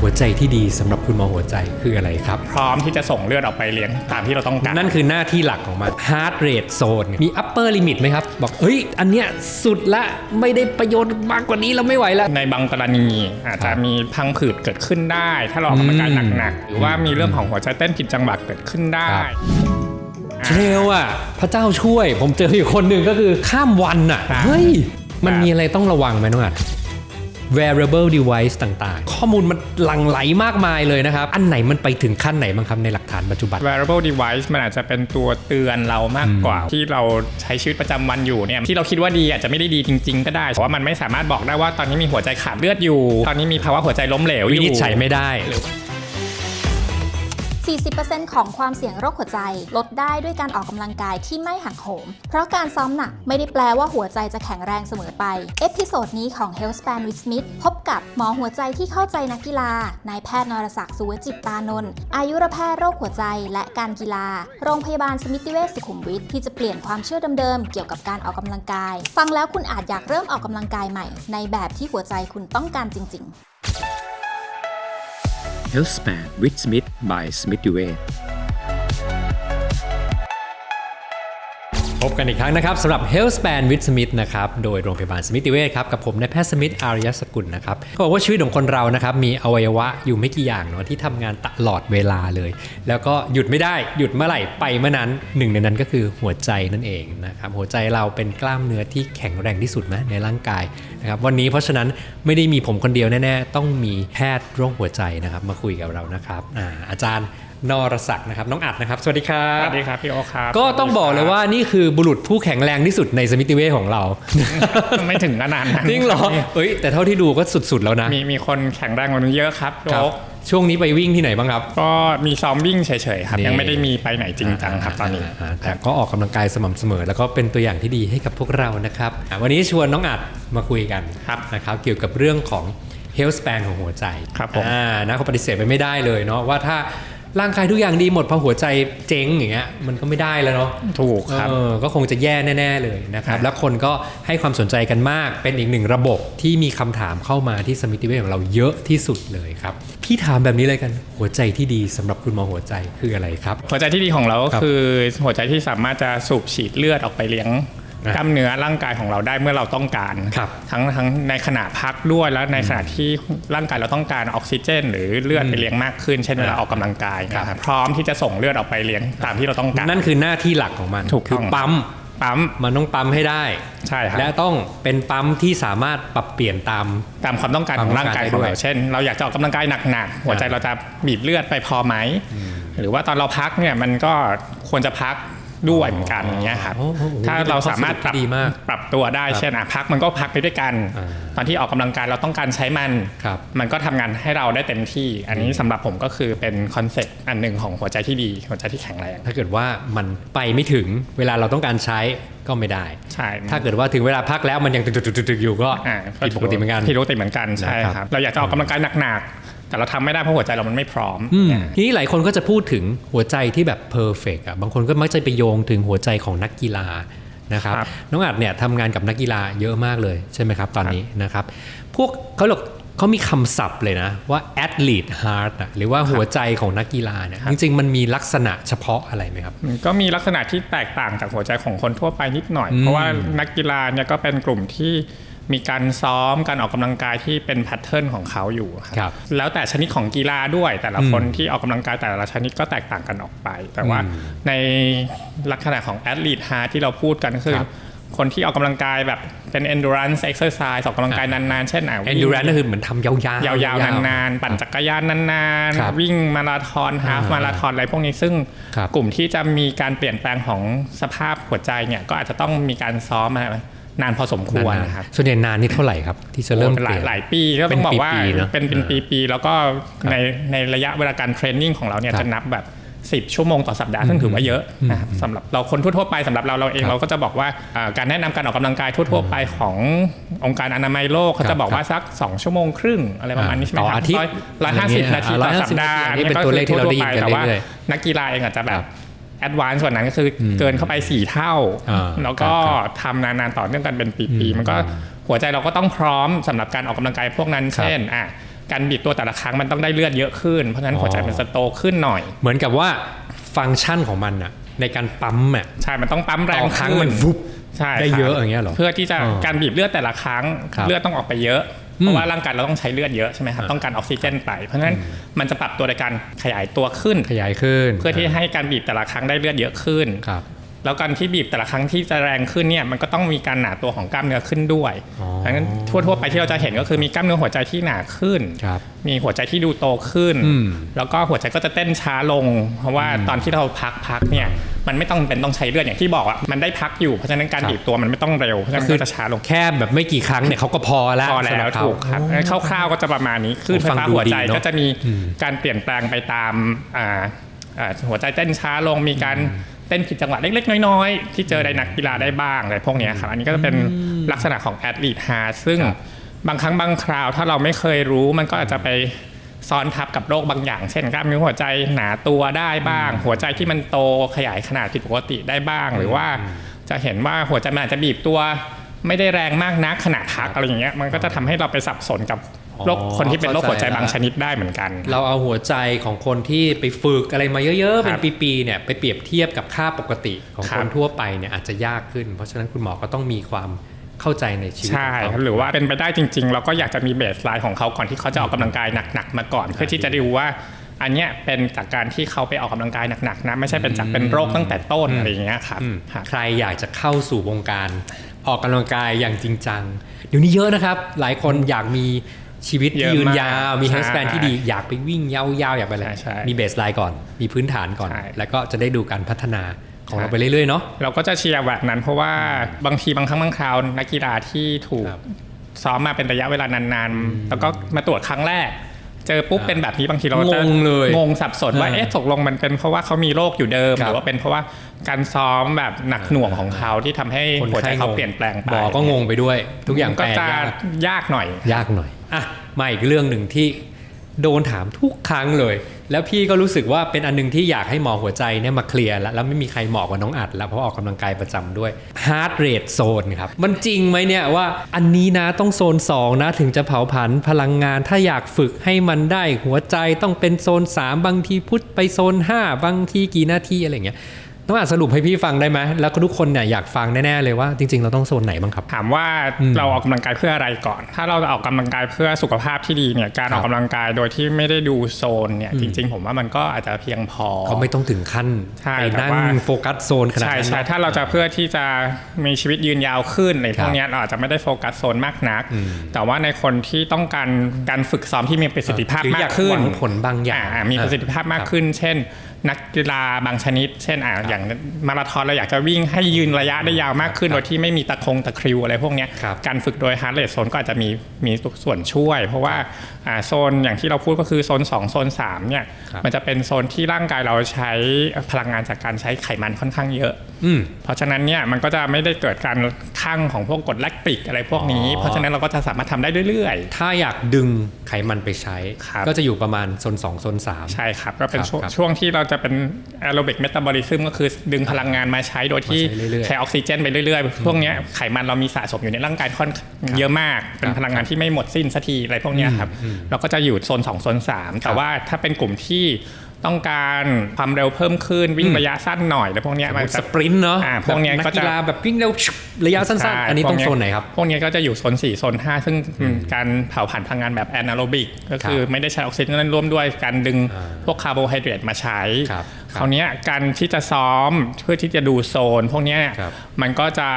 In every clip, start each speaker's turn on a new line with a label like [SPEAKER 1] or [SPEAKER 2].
[SPEAKER 1] หัวใจที่ดีสำหรับคุณหมอหัวใจคืออะไรครับ
[SPEAKER 2] พร้อมที่จะส่งเลือดออกไปเลี้ยงตามที่เราต้องการ
[SPEAKER 1] นั่นคือหน้าที่หลักของมัน heart rate zone มี upper limit ไหมครับ บอก เฮ้ย อันเนี้ยสุดละไม่ได้ประโยชน์มากกว่านี้เราไม่ไหวแล้ว
[SPEAKER 2] ในบางกรณีอาจจะมีพังผืดเกิดขึ้นได้ ถ้าเราออกกำลังกายหนักๆหรือว่ามีเรื่องของหัวใจเต้นผิดจังหวะเกิดขึ้นได้
[SPEAKER 1] ครับเทรลอะพระเจ้าช่วย ผมเจออยู่คนหนึ่งก็คือข้ามวันอะ
[SPEAKER 2] ครับ
[SPEAKER 1] เฮ้ยมัน
[SPEAKER 2] ครับ
[SPEAKER 1] มีอะไรต้องระวังไหมน้องอะ wearable device ต่างๆ ข้อมูลมันหลั่งไหลมากมายเลยนะครับ อันไหนมันไปถึงขั้นไหนบ้างครับในหลักฐานปัจจุบัน
[SPEAKER 2] wearable device มันอาจจะเป็นตัวเตือนเรามากกว่า ที่เราใช้ชีวิตประจำวันอยู่เนี่ยที่เราคิดว่าดีอาจจะไม่ได้ดีจริง ๆ ก็ได้เพราะว่ามันไม่สามารถบอกได้ว่าตอนนี้มีหัวใจขาดเลือดอยู่ ตอนนี้มีภาวะหัวใจล้มเหลวอ
[SPEAKER 1] วิ
[SPEAKER 2] ยู่
[SPEAKER 1] นิจฉัยไม่ได้
[SPEAKER 3] 40%ของความเสี่ยงโรคหัวใจ ลดได้ด้วยการออกกำลังกายที่ไม่หักโหม เพราะการซ้อมหนักไม่ได้แปลว่าหัวใจจะแข็งแรงเสมอไป เอพิโซดนี้ของ Health Span with Smith พบกับหมอหัวใจที่เข้าใจนักกีฬา นายแพทย์นรศักดิ์สุวจิตตานนท์ อายุรแพทย์โรคหัวใจและการกีฬา โรงพยาบาลสมิติเวชสุขุมวิทที่จะเปลี่ยนความเชื่อเดิมๆ เกี่ยวกับการออกกำลังกาย ฟังแล้วคุณอาจอยากเริ่มออกกำลังกายใหม่ ในแบบที่หัวใจคุณต้องการจริง ๆ
[SPEAKER 4] Health Span with Smith by Smith u w a y
[SPEAKER 1] พบกันอีกครั้งนะครับสำหรับ Health Span with Smith นะครับโดยโรงพยาบาลสมิติเวชครับกับผมนายแพทย์สมิธอารยสกุลนะครับเขาบอกว่าชีวิตของคนเรานะครับมีอวัยวะอยู่ไม่กี่อย่างเนาะที่ทำงานตลอดเวลาเลย แล้วก็หยุดไม่ได้หยุดเมื่อไหร่ไปเมื่อนั้นหนึ่งในนั้นก็คือหัวใจนั่นเองนะครับหัวใจเราเป็นกล้ามเนื้อที่แข็งแรงที่สุดนะในร่างกาย นะครับวันนี้เพราะฉะนั้นไม่ได้มีผมคนเดียวแน่ๆ ต้องมีแพทย์โรคหัวใจนะครับ มาคุยกับเรานะครับอาอาจารย์นรศักดิ์นะครับน้องอัดนะครับ สวัสดีครับ
[SPEAKER 2] สวัสดีครับพี่โอคครับ
[SPEAKER 1] ก็ต้องบอกเลยว่านี่คือบุรุษผู้แข็งแรงที่สุดในสมิติเวชของเรา
[SPEAKER 2] ไม่ถึงขนาดนั้น
[SPEAKER 1] จริงเหรอเอ้ยแต่เท่าที่ดูก็สุดๆแล้วนะ
[SPEAKER 2] มีมีคนแข็งแรงกว่านี้เยอะครับพี่
[SPEAKER 1] ครับ
[SPEAKER 2] โอ๊ค
[SPEAKER 1] ช่วงนี้ไปวิ่งที่ไหนบ้างครับ
[SPEAKER 2] ก็มีซ้อมวิ่งเฉยๆครับ
[SPEAKER 1] นี่
[SPEAKER 2] ยังไม่ได้มีไปไหนจริงจังครับตอนนี้า
[SPEAKER 1] แต่ก็ออกกำลังกายสม่ำเสมอ แล้วก็เป็นตัวอย่างที่ดีให้กับพวกเรานะครับอะวันนี้ชวนน้องอัดมาคุยกัน
[SPEAKER 2] ครับ
[SPEAKER 1] นะครับ เกี่ยวกับเรื่องของ health span ของหัวใจ
[SPEAKER 2] ครับผม
[SPEAKER 1] อ่านะเขาปฏิเสธไปไม่ได้เลยเนาะว่าถ้า ร่างกายทุกอย่างดีหมดพอหัวใจเจ๊งอย่างเงี้ยมันก็ไม่ได้แล้วเนาะ
[SPEAKER 2] ถูกครับ
[SPEAKER 1] เออก็คงจะแย่แน่ ๆเลยนะครับ
[SPEAKER 2] ครับ
[SPEAKER 1] แล้วคนก็ให้ความสนใจกันมาก เป็นอีกหนึ่งระบบที่มีคำถามเข้ามาที่สมิติเวชของเราเยอะที่สุดเลยครับ พี่ถามแบบนี้เลยกันหัวใจที่ดีสำหรับคุณหมอหัวใจคืออะไรครับ
[SPEAKER 2] หัวใจที่ดีของเราก็
[SPEAKER 1] ครับ
[SPEAKER 2] คือหัวใจที่สามารถจะสูบฉีดเลือดออกไปเลี้ยง
[SPEAKER 1] นะ
[SPEAKER 2] กล้ามเนื้อร่างกายของเราได้เมื่อเราต้องการ
[SPEAKER 1] ครับ
[SPEAKER 2] ทั้งทั้งในขณะพักด้วยแล้วในขณะที่ร่างกายเราต้องการออกซิเจน หรือเลือดไปเลี้ยงมากขึ้น เช่นเวลาออกกำลังกาย
[SPEAKER 1] ครับ
[SPEAKER 2] นะครับพร้อมที่จะส่งเลือดออกไปเลี้ยงตามที่เราต้องการ
[SPEAKER 1] นั่นคือหน้าที่หลักของมัน
[SPEAKER 2] ถูก
[SPEAKER 1] คื
[SPEAKER 2] ต้อง
[SPEAKER 1] ปั๊ม
[SPEAKER 2] ปั๊ม
[SPEAKER 1] มันต้องปั๊มให้ได้
[SPEAKER 2] ใช่ครับ
[SPEAKER 1] และต้องเป็นปั๊มที่สามารถปรับเปลี่ยนตาม
[SPEAKER 2] ตามความต้องการของร่างกายของเราเช่น เราอยากจะออกกำลังกายหนักๆหัวใจเราจะบีบเลือดไปพอไหมหรือว่าตอนเราพักเนี่ยมันก็ควรจะพัก ด้วยเหมือนกันอย่างเงี้ยครับ
[SPEAKER 1] โอ้โห
[SPEAKER 2] ถ้าเราสามารถปรับ
[SPEAKER 1] ดีมาก
[SPEAKER 2] ปรับตัวได้เช่นอะพักมันก็พักไปด้วยกัน
[SPEAKER 1] อ่า
[SPEAKER 2] ตอนที่ออกกำลังกายเราต้องการใช้มัน
[SPEAKER 1] ครับ
[SPEAKER 2] มันก็ทำงานให้เราได้เต็มที่ อันนี้สำหรับผมก็คือเป็นคอนเซ็ปต์อันหนึ่งของหัวใจที่ดีหัวใจที่แข็งแรง
[SPEAKER 1] ถ้าเกิดว่ามันไปไม่ถึงเวลาเราต้องการใช้ก็ไม่ได้
[SPEAKER 2] ใช่
[SPEAKER 1] ถ้าเกิดว่าถึงเวลาพักแล้วมันยังตึกๆๆๆอยู่ก็
[SPEAKER 2] อ่า
[SPEAKER 1] ผิดปกติเหมือนกัน
[SPEAKER 2] ผิดปกติเหมือนกันใช่
[SPEAKER 1] นะครับ
[SPEAKER 2] ครับเราอยากจะออกกำลังกายหนักๆ แต่เราทำไม่ได้เพราะหัวใจเรามันไม่พร้อม
[SPEAKER 1] อืม
[SPEAKER 2] เนี่ย
[SPEAKER 1] ทีนี้หลายคนก็จะพูดถึงหัวใจที่แบบเพอร์เฟกอะบางคนก็มักจะไปโยงถึงหัวใจของนักกีฬานะครับ
[SPEAKER 2] ครับ
[SPEAKER 1] น้องอัดเนี่ยทำงานกับนักกีฬาเยอะมากเลยใช่ไหมครับตอนนี้นะครับพวกเขาหรอกเขามีคำศัพท์เลยนะว่า athlete heart อะหรือว่าหัวใจของนักกีฬาเนี่ยจริงๆ มันมีลักษณะเฉพาะอะไรไหมครับ
[SPEAKER 2] มันก็มีลักษณะที่แตกต่างจากหัวใจของคนทั่วไปนิดหน่อย
[SPEAKER 1] อืม
[SPEAKER 2] เพราะว่านักกีฬาเนี่ยก็เป็นกลุ่มที่ มีการซ้อมการออกกำลังกายที่เป็นแพทเทิร์นของเขาอยู่ครับ
[SPEAKER 1] ครับ
[SPEAKER 2] แล้วแต่ชนิดของกีฬาด้วย แต่ละคน
[SPEAKER 1] อืม
[SPEAKER 2] ที่ออกกำลังกายแต่ละชนิดก็แตกต่างกันออกไป แต่ว่า
[SPEAKER 1] อืม
[SPEAKER 2] ในลักษณะของ athlete heart ที่เราพูดกันก็คือ
[SPEAKER 1] ครับ
[SPEAKER 2] คนที่ออกกำลังกายแบบเป็น endurance exercise ออกกำลังกายนานๆ เช่นอะวิ่ง
[SPEAKER 1] endurance ก็คือเหมือนทำยาวๆ
[SPEAKER 2] ยาวๆ นานๆ ปั่นจักรยานนาน
[SPEAKER 1] ครับ
[SPEAKER 2] ๆวิ่งมาราธอนฮาฟ
[SPEAKER 1] อ่า
[SPEAKER 2] มาราธอนอะไรพวกนี้ซึ่ง
[SPEAKER 1] ครับ
[SPEAKER 2] กลุ่มที่จะมีการเปลี่ยนแปลงของสภาพหัวใจเนี่ยก็อาจจะต้องมีการซ้อมมา นานพอสมควร
[SPEAKER 1] นานๆ
[SPEAKER 2] นะครับ
[SPEAKER 1] ส่วนใหญ่นานนี่เท่าไหร่ครับ ที่จะเริ่ม
[SPEAKER 2] โอ้เป็นห
[SPEAKER 1] เป
[SPEAKER 2] ลาย
[SPEAKER 1] ลี่ยน
[SPEAKER 2] หลายปีก็ต้องบอกว่า
[SPEAKER 1] เป็นปีๆเนอะ
[SPEAKER 2] เป็นเป็น
[SPEAKER 1] อ่า
[SPEAKER 2] ปีๆแล้วก็ในในระยะเวลาการเทรนนิ่งของเราเนี่ย
[SPEAKER 1] ครับ
[SPEAKER 2] จะนับแบบ10 ชั่วโมงต่อสัปดาห์ซึ่งถือว่าเยอะนะครับสำหรับเราคนทั่วๆไปสำหรับเราเราเอง
[SPEAKER 1] ครับ
[SPEAKER 2] เราก็จะบอกว่าอ่าการแนะนำการออกกำลังกายทั่ว ๆ ไปขององค์การอนามัยโลกเขา
[SPEAKER 1] ครั
[SPEAKER 2] จะ
[SPEAKER 1] บ
[SPEAKER 2] บอกว่าสัก 2 ชั่วโมงครึ่งอะไรประมาณนี้ใช่ไหม
[SPEAKER 1] ต่อ
[SPEAKER 2] ครั
[SPEAKER 1] อาทิตย์
[SPEAKER 2] ร้อยห้าสิบนาทีต่อสัปดาห์
[SPEAKER 1] อันนี้เป็นตัวเลขที่เราได้ยินกัน
[SPEAKER 2] แต่ว่า
[SPEAKER 1] เรื่อย
[SPEAKER 2] นักกีฬาเองอาจจะแบ
[SPEAKER 1] ครับบ
[SPEAKER 2] แอดวานซ์ส่วนนั้นก็คืออเกินเข้าไป 4 เท่า
[SPEAKER 1] อ่า
[SPEAKER 2] แล้วก็
[SPEAKER 1] ครับ
[SPEAKER 2] ทำนานๆต่อเนื่องกันเป็นปี
[SPEAKER 1] อืม
[SPEAKER 2] ๆมันก็หัวใจเราก็ต้องพร้อมสำหรับการออกกำลังกายพวกนั้น
[SPEAKER 1] ครับ
[SPEAKER 2] เช่นอะการบีบตัวแต่ละครั้งมันต้องได้เลือดเยอะขึ้น เพราะฉะนั้นหัวใจมันจะโตขึ้นหน่อย
[SPEAKER 1] เหมือนกับว่าฟังก์ชันของมันอะในการปั๊มอะ
[SPEAKER 2] ใช่ มันต้องปั๊มแร
[SPEAKER 1] ต่
[SPEAKER 2] ง
[SPEAKER 1] อครั้ง
[SPEAKER 2] ขึ้
[SPEAKER 1] มันฟุบ
[SPEAKER 2] ใช่
[SPEAKER 1] ได้
[SPEAKER 2] ครับ
[SPEAKER 1] เยอะอย่างเงี้ยเหรอ
[SPEAKER 2] เพื่อที่จะ
[SPEAKER 1] อ๋อ
[SPEAKER 2] การบีบเลือดแต่ละครั้ง
[SPEAKER 1] ครับ
[SPEAKER 2] เลือดต้องออกไปเยอะ เพราะว่าร่างกายเราต้องใช้เลือดเยอะใช่ไหมครับ
[SPEAKER 1] อ่า
[SPEAKER 2] ต้องการออกซิเจนไปเพราะฉะนั้นมันจะปรับตัวในการขยายตัวขึ้น
[SPEAKER 1] ขยายขึ้น
[SPEAKER 2] เพื่อที่ให้การบีบแต่ละครั้งได้เลือดเยอะขึ้น
[SPEAKER 1] ครับ
[SPEAKER 2] แล้วการที่บีบแต่ละครั้งที่จะแรงขึ้นเนี่ยมันก็ต้องมีการหนาตัวของกล้ามเนื้อขึ้นด้วย
[SPEAKER 1] อ๋อ
[SPEAKER 2] ดังนั้นทั่วๆไปที่เราจะเห็นก็คือมีกล้ามเนื้อหัวใจที่หนาขึ้น
[SPEAKER 1] ครับ
[SPEAKER 2] มีหัวใจที่ดูโตขึ้น
[SPEAKER 1] อืม
[SPEAKER 2] แล้วก็หัวใจก็จะเต้นช้าลง เพราะว่าตอนที่เราพักพักเนี่ยมันไม่ต้องเป็นต้องใช้เลือดอย่างที่บอกอะมันได้พักอยู่เพราะฉะนั้นการ
[SPEAKER 1] ครับ
[SPEAKER 2] บีบตัวมันไม่ต้องเร็วเพราะฉะนั้นมันก็จะช้าลง
[SPEAKER 1] แค่แบบไม่กี่ครั้งเนี่ยเขาก็พอแล้ว
[SPEAKER 2] พอแล้
[SPEAKER 1] สำห
[SPEAKER 2] ว
[SPEAKER 1] รับเขา
[SPEAKER 2] ถูกครับงั้นคร่าวๆก็จะประมาณนี้คลื่นไฟ
[SPEAKER 1] ฟัง
[SPEAKER 2] ฟ้า
[SPEAKER 1] ดู
[SPEAKER 2] หัวใจ
[SPEAKER 1] ดีเนอะ
[SPEAKER 2] ก็จะมี
[SPEAKER 1] อืม
[SPEAKER 2] การเปลี่ยนแปลงไปตามอ่าอ่าหัวใจเต้นช้าลงมีการ เต้นผิดจังหวะเล็กๆ น้อยๆ ที่เจอในนักกีฬาได้บ้างอะไรพวกเนี้ยครับอันนี้ก็จะเป็นลักษณะของแอดลีทฮาซึ่ง
[SPEAKER 1] ครับ
[SPEAKER 2] บางครั้งบางคราว ถ้าเราไม่เคยรู้มันก็อาจจะไปซ้อนทับกับโรคบางอย่าง เช่นกล้ามเนื้อหัวใจหนาตัวได้บ้าง หัวใจที่มันโตขยายขนาดผิดปกติได้บ้าง หรือว่าจะเห็นว่าหัวใจมันอาจจะบีบตัวไม่ได้แรงมากนักขณะพักอะไรอย่างเงี้ยมันก็จะทำให้เราไปสับสนกับ โรค
[SPEAKER 1] อ๋อ
[SPEAKER 2] คนที่เป็นโรคหัวใจ
[SPEAKER 1] เข้าใจ
[SPEAKER 2] บาง
[SPEAKER 1] ละ
[SPEAKER 2] ชนิดได้เหมือนกัน
[SPEAKER 1] เราเอาหัวใจของคนที่ไปฝึกอะไรมาเยอะๆ
[SPEAKER 2] ครั
[SPEAKER 1] เป็น
[SPEAKER 2] บ
[SPEAKER 1] ปีๆเนี่ยไปเปรียบเทียบกับค่าปกติของ
[SPEAKER 2] ครั
[SPEAKER 1] ค
[SPEAKER 2] บ
[SPEAKER 1] นทั่วไปเนี่ยอาจจะยากขึ้น เพราะฉะนั้นคุณหมอก็ต้องมีความเข้าใจในชีวิต
[SPEAKER 2] ใช่
[SPEAKER 1] ของเขา
[SPEAKER 2] หรือว่าเป็นไปได้จริงๆ เราก็อยากจะมีเบสไลน์ของเขาก่อนที่เขาจะออกกำลังกายหนักๆมาก่อน เพื่อที่จะดูว่าอันเนี้ยเป็นจากการที่เขาไปออกกำลังกายหนักๆนะไม่ใช่เป็นจากเป็นโรคตั้งแต่ต้นอะไรอย่างเงี้ยครับ
[SPEAKER 1] อืม
[SPEAKER 2] ครับ
[SPEAKER 1] ใครอยากจะเข้าสู่วงการออกกำลังกายอย่างจริงจังเดี๋ยวนี้เยอะนะครับ หลายคนอยากมี ชีวิตที่
[SPEAKER 2] เยอะ
[SPEAKER 1] ยืน
[SPEAKER 2] มาก
[SPEAKER 1] ยาว มี
[SPEAKER 2] ใช่
[SPEAKER 1] เฮลสแปนที่ดีอยากไปวิ่งยาวๆ อยากไปอะไร
[SPEAKER 2] ใช่ใช่
[SPEAKER 1] มีเบสไลน์ก่อน มีพื้นฐานก่อน
[SPEAKER 2] ใช่
[SPEAKER 1] แล้วก็จะได้ดูการพัฒนาของ
[SPEAKER 2] ใช่
[SPEAKER 1] เราไปเรื่อยๆเนาะ
[SPEAKER 2] เราก็จะเชียร์แบบนั้นเพราะว่าบางทีบางครั้งบางคราวนักกีฬาที่ถูก
[SPEAKER 1] ครับ
[SPEAKER 2] ซ้อมมาเป็นระยะเวลานานๆ แล้วก็มาตรวจครั้งแรก เจอปุ๊บ
[SPEAKER 1] อ่า
[SPEAKER 2] เป็นแบบนี้บางทีเราจะ
[SPEAKER 1] งงเลย
[SPEAKER 2] งงสับสนว่า
[SPEAKER 1] อ่า
[SPEAKER 2] เอ๊ะตกลงมันเป็นเพราะว่าเขามีโรคอยู่เดิม
[SPEAKER 1] ครับ
[SPEAKER 2] หรือว่าเป็นเพราะว่าการซ้อมแบบหนักหน่วงของเขาที่ทำให้
[SPEAKER 1] คน
[SPEAKER 2] หัวใจ
[SPEAKER 1] ไข้
[SPEAKER 2] เขา
[SPEAKER 1] งง
[SPEAKER 2] เปลี่ยนแปลงไป
[SPEAKER 1] หมอก็งงไปด้วย ทุกอย่าง
[SPEAKER 2] ก็
[SPEAKER 1] แปล
[SPEAKER 2] จะ
[SPEAKER 1] ยาก
[SPEAKER 2] ยากหน่อย
[SPEAKER 1] ยากหน่อยอะมาอีกเรื่องหนึ่งที่ โดนถามทุกครั้งเลย แล้วพี่ก็รู้สึกว่าเป็นอันหนึงที่อยากให้หมอหัวใจเนี่ยมาเคลียร์แล้วแล้วไม่มีใครเหมาะกว่าน้องอัดแล้วเพราะออกกำลังกายประจำด้วย heart rate zone ครับ มันจริงไหมเนี่ยว่าอันนี้นะต้องโซน 2 นะถึงจะเผาผลาญพลังงานถ้าอยากฝึกให้มันได้หัวใจต้องเป็นโซน 3 บางทีพุทไปโซน 5 บางทีกี่นาทีอะไรอย่างเงี้ย ต้องอาจสรุปให้พี่ฟังได้ไหมแล้วก็ทุกคนเนี่ยอยากฟังแน่ๆเลยว่าจริงๆ เราต้องโซนไหนบ้างครับ
[SPEAKER 2] ถามว่า
[SPEAKER 1] อืม
[SPEAKER 2] เราออกกำลังกายเพื่ออะไรก่อน ถ้าเราจะออกกำลังกายเพื่อสุขภาพที่ดีเนี่ยการ
[SPEAKER 1] ครั
[SPEAKER 2] อบอกกำลังกายโดยที่ไม่ได้ดูโซนเนี่ย
[SPEAKER 1] อืม
[SPEAKER 2] จริง ๆ ผมว่ามันก็อาจจะเพียงพอ
[SPEAKER 1] ก็ไม่ต้องถึงขั้น
[SPEAKER 2] ใช่
[SPEAKER 1] ไป
[SPEAKER 2] แต่
[SPEAKER 1] นั่ง
[SPEAKER 2] ว่า
[SPEAKER 1] โฟกัสโซนขนาด
[SPEAKER 2] ใช่
[SPEAKER 1] นั้น
[SPEAKER 2] ใช่
[SPEAKER 1] นะ
[SPEAKER 2] ถ้าเราจะเพื่อที่จะมีชีวิตยืนยาวขึ้นในพ
[SPEAKER 1] ครั
[SPEAKER 2] ว
[SPEAKER 1] บ
[SPEAKER 2] กเนี้ยเราอาจจะไม่ได้โฟกัสโซนมากนัก
[SPEAKER 1] อืม
[SPEAKER 2] แต่ว่าในคนที่ต้องการการฝึกซ้อมที่มีประสิทธิภาพ
[SPEAKER 1] หรือ
[SPEAKER 2] มา
[SPEAKER 1] อยาก
[SPEAKER 2] กขึ้น
[SPEAKER 1] หวังผลบางอย่าง
[SPEAKER 2] มีประสิทธิภาพมากขึ้น เช่น นักกีฬาบางชนิด เช่นอ่าอย่างมาราธอนเราอยากจะวิ่งให้ยืนระยะได้ยาวมากขึ้น
[SPEAKER 1] ครับ
[SPEAKER 2] โดยที่ไม่มีตะคงตะคริวอะไรพวกเนี้ย
[SPEAKER 1] ครับ
[SPEAKER 2] การฝึกโดยฮาร์ดเรทโซนก็อาจจะมีมีส่วนช่วย เพราะว่าอ่าโซนอย่างที่เราพูดก็คือโซน 2 โซน3เนี่ย
[SPEAKER 1] ครับ
[SPEAKER 2] มันจะเป็นโซนที่ร่างกายเราใช้พลังงานจากการใช้ไขมันค่อนข้างเยอะ
[SPEAKER 1] อืม
[SPEAKER 2] เพราะฉะนั้นเนี่ยมันก็จะไม่ได้เกิดการคั่งของพวกกรดแลคติกอะไรพวกนี้
[SPEAKER 1] อ๋อ
[SPEAKER 2] เพราะฉะนั้นเราก็จะสามารถทำได้เรื่อย
[SPEAKER 1] ถ้าอยากดึงไขมันไปใช้
[SPEAKER 2] ครับ
[SPEAKER 1] ก็จะอยู่ประมาณโซน2โซน3
[SPEAKER 2] ๆใช่ครับ ก็เป็น
[SPEAKER 1] ครับ
[SPEAKER 2] ช่วง
[SPEAKER 1] ครับ
[SPEAKER 2] ช่วงที่เราจะเป็นแอโรบิกเมตาบอลิซึมก็คือดึงพลังงานมาใช้โดยที่
[SPEAKER 1] มาใช้เรื่อยๆ
[SPEAKER 2] ใช้ออกซิเจนไปเรื่อยๆ พวกเนี้ยไขมันเรามีสะสมอยู่ในร่างกายค่อนเยอะมาก เป็นพลังงานที่ไม่หมดสิ้นสักทีอะไรพวกเนี้ยครับเราก็จะอยู่โซน2โซน3แต่ว่าถ้าเป็นกลุ่มที่ ต้องการความเร็วเพิ่มขึ้นวิ่งระยะสั้นหน่อยแล้วพวกเนี้ยมัน
[SPEAKER 1] ส
[SPEAKER 2] จะ
[SPEAKER 1] ปรินต์เนาะ
[SPEAKER 2] อ่าพวกเนี้ย
[SPEAKER 1] แบบ
[SPEAKER 2] ก็
[SPEAKER 1] นัก
[SPEAKER 2] จะ
[SPEAKER 1] กีฬาแบบวิ่งเร็วชุบระยะสั้น
[SPEAKER 2] ใช่
[SPEAKER 1] ๆอันนี้ต้อง
[SPEAKER 2] พวกเย
[SPEAKER 1] โซนไหนครับ
[SPEAKER 2] พวกเนี้ยก็จะอยู่โซน4โซน5 ซึ่งเป็นการเผาผลาญพลังงานแบบแอน a โรบิก ก็คือ
[SPEAKER 1] ครับ
[SPEAKER 2] ไม่ได้ใช้ออกซิเจนร่วมด้วยการดึง
[SPEAKER 1] อ่า
[SPEAKER 2] พวกคาร์โบไฮเดรตมาใช้
[SPEAKER 1] ครับครับ
[SPEAKER 2] คราวเนี้ยการที่จะซ้อมเพื่อที่จะดูโซน พวกเนี้ย
[SPEAKER 1] ครับ
[SPEAKER 2] มันก็จะ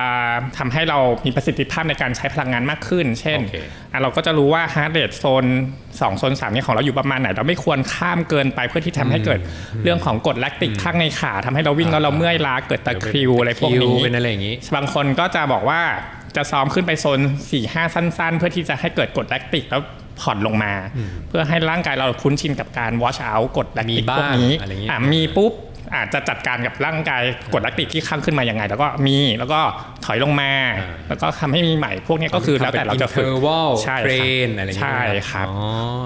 [SPEAKER 2] ทำให้เรามีประสิทธิภาพในการใช้พลังงานมากขึ้น เช่น
[SPEAKER 1] โอเค
[SPEAKER 2] อะเราก็จะรู้ว่าฮาร์ดเรทโซน2โซน3เนี่ยของเราอยู่ประมาณไหน เราไม่ควรข้ามเกินไปเพื่อที่ทำให้เกิดเรื่องของกรดแลคติกข้างในขาทำให้เราวิ่งแล้วเราเมื่อยล้าเกิดตะคริวอะไรพวกนี้
[SPEAKER 1] เป็นอะไรอย่างนี้
[SPEAKER 2] บางคนก็จะบอกว่าจะซ้อมขึ้นไปโซน4 5สั้น ๆ เพื่อที่จะให้เกิดกรดแลคติกแล้ว ผ่อนลงมา เพื่อให้ร่างกายเราคุ้นชินกับการ wash out กรดแลคติก
[SPEAKER 1] มีบ้าง
[SPEAKER 2] พวกนี้
[SPEAKER 1] อะไรอย่างงี้
[SPEAKER 2] อะมีปุ๊บ อาจจะจัดการกับร่างกายกรดแลคติกที่ข้างขึ้นมายังไง แล้วก็มีแล้วก็ถอยลงมา
[SPEAKER 1] อ่า
[SPEAKER 2] แล้วก็ทำให้มีใหม่พวกนี้ก็คือแล้วแต่เราจะฝึก
[SPEAKER 1] interval
[SPEAKER 2] ใช่ครับ
[SPEAKER 1] train อะไรอย่างเงี้ย
[SPEAKER 2] ใช่ครับ
[SPEAKER 1] อ๋อ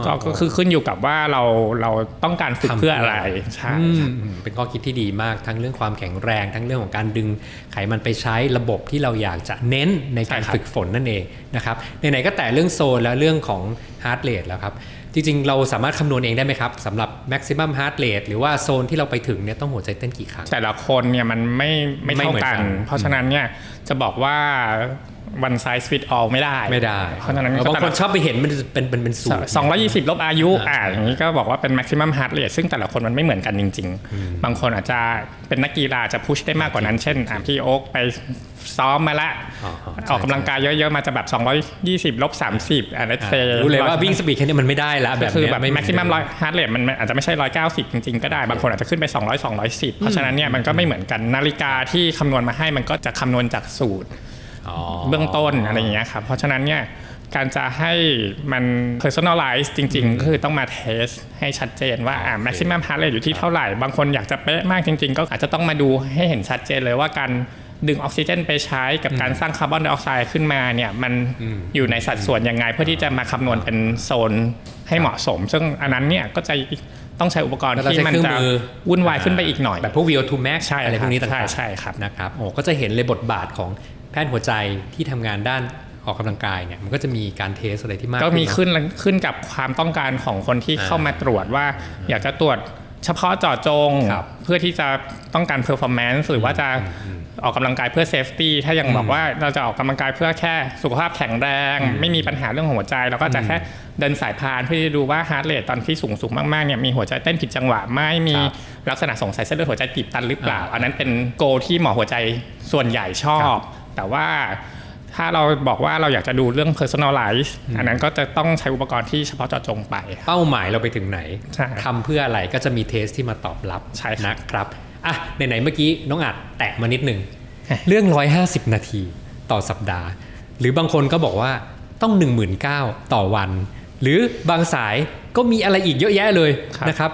[SPEAKER 2] ก็ก็คือขึ้นอยู่กับว่าเราเราต้องการฝึกเพื่ออะไรใช่
[SPEAKER 1] อืมอืมเป็นข้อคิดที่ดีมากทั้งเรื่องความแข็งแรงทั้งเรื่องของการดึงไขมันไปใช้ระบบที่เราอยากจะเน้นในการ
[SPEAKER 2] ใช่ครับ
[SPEAKER 1] ฝึกฝนนั่นเองนะครับไหนๆก็แต่เรื่องโซนและเรื่องของฮาร์ดเรทแล้วครับ จจริงๆ เราสามารถคำนวณเองได้ไหมครับสำหรับ maximum heart rate หรือว่าโซนที่เราไปถึงเนี่ยต้องหัวใจเต้นกี่ครั้ง
[SPEAKER 2] แต่ละคนเนี่ยมันไม่ไม่
[SPEAKER 1] ไม่
[SPEAKER 2] เท่า
[SPEAKER 1] เหมือนกั
[SPEAKER 2] กันนเพราะฉะนั้นเนี่ยจะบอกว่า one size fit all ไม่ได้
[SPEAKER 1] ไม่ได้
[SPEAKER 2] เพราะฉะนั้น
[SPEAKER 1] บางคนชอบไปเห็นมันเป็นเป็นเป็นสูตร
[SPEAKER 2] สองร้อยยี่สิบลบอายุอ่าอย่างนี้ก็บอกว่าเป็น maximum heart rate ซึ่งแต่ละคนมันไม่เหมือนกันจริง ๆ บางคนอาจจะเป็นนักกีฬาจะพุชได้มากกว่านั้น เช่นอะพี่โอ๊กไปซ้อมมาละ
[SPEAKER 1] อ๋ออ๋อใช่
[SPEAKER 2] ออกกำลังกายเยอะๆ มาจะแบบ 220ลบ30อะ let's
[SPEAKER 1] อ่า
[SPEAKER 2] say
[SPEAKER 1] รู้เลยว่าวิ่งสปีดแค่นี้มันไม่ได้ละแบ
[SPEAKER 2] ก็
[SPEAKER 1] บ
[SPEAKER 2] คือ
[SPEAKER 1] เนี้ย
[SPEAKER 2] แบบ
[SPEAKER 1] ไม่
[SPEAKER 2] maximum ร้อย heart rate มันอาจจะไม่ใช่ 190 จริงๆ ก็ได้ บางคนอาจจะขึ้นไป 200 210 เพราะฉะนั้นเนี่ยมันก็ไม่เหมือนกันนาฬิกาที่คำนวณมาให้มันก็จะคำนวณจากสูตร
[SPEAKER 1] อ๋อ
[SPEAKER 2] เบื้องต้นอะไรอย่างเงี้ยครับเพราะฉะนั้นเนี่ยการจะให้มัน personalize จริง ๆ ก็คือต้องมาเทสให้ชัดเจนว่าอ่า maximum heart rate อยู่ที่เท่าไหร่ บางคนอยากจะเป๊ะมากจริง ๆ ก็อาจจะต้องมาดูให้เห็นชัดเจนเลยว่าการดึงออกซิเจนไปใช้กับการสร้างคาร์บอนไดออกไซด์ขึ้นมาเนี่ยมันอยู่ในสัดส่วนยังไง เพื่อที่จะมาคำนวณเป็นโซนให้เหมาะสม ซึ่งอันนั้นเนี่ยก็จะต้องใช้อุปกรณ์
[SPEAKER 1] แล้วเรา
[SPEAKER 2] ที่
[SPEAKER 1] ใช้
[SPEAKER 2] มัน
[SPEAKER 1] เครื่อง
[SPEAKER 2] จะ
[SPEAKER 1] มือ
[SPEAKER 2] วุ่นวายขึ้นไปอีกหน่อย
[SPEAKER 1] แบบพวก VO2 max
[SPEAKER 2] ใช่
[SPEAKER 1] อะไรพวกนี้
[SPEAKER 2] ครับ
[SPEAKER 1] ต่างๆ
[SPEAKER 2] ใช่ใช่ครับ
[SPEAKER 1] นะครับโอ้ก็จะเห็นเลยบทบาทของ แพทย์หัวใจที่ทำงานด้านออกกำลังกายเนี่ยมันก็จะมีการเทสอะไรที่มาก
[SPEAKER 2] ก็มี
[SPEAKER 1] เนอะ
[SPEAKER 2] ขึ้นขึ้นกับความต้องการของคนที่
[SPEAKER 1] อ่า
[SPEAKER 2] เข้ามาตรวจว่า อยากจะตรวจเฉพาะเจาะจง
[SPEAKER 1] ครับ
[SPEAKER 2] เพื่อที่จะต้องการ performance หรือว่าจะออกกำลังกายเพื่อ safety ถ้ายังบอกว่าเราจะออกกำลังกายเพื่อแค่สุขภาพแข็งแรง ไม่มีปัญหาเรื่องหัวใจเราก็จะแค่เดินสายพานเพื่อที่จะดูว่า heart rate ตอนที่สูงสูงมากๆเนี่ยมีหัวใจเต้นผิดจังหวะไหม่มี
[SPEAKER 1] ครับ
[SPEAKER 2] ลักษณะสงสัยเส้นเลือดหัวใจตีบตันหรือเปล่า
[SPEAKER 1] อ่า
[SPEAKER 2] อันนั้นเป็นโกที่หมอหัวใจส่วนใหญ่ชอบ แต่ว่าถ้าเราบอกว่าเราอยากจะดูเรื่อง personalize อันนั้นก็จะต้องใช้อุปกรณ์ที่เฉพาะเจาะจงไป
[SPEAKER 1] เป้าหมายเราไปถึงไหน
[SPEAKER 2] ใช่
[SPEAKER 1] ทำเพื่ออะไรก็จะมีเทสที่มาตอบรับ
[SPEAKER 2] ใช่ครับ
[SPEAKER 1] นะครับอะไหนๆเมื่อกี้น้องอัดแตะมานิดนึงเรื่อง 150 นาทีต่อสัปดาห์ หรือบางคนก็บอกว่าต้อง 19,000ต่อวัน หรือบางสายก็มีอะไรอีกเยอะแยะเลย
[SPEAKER 2] ครับ
[SPEAKER 1] นะครับ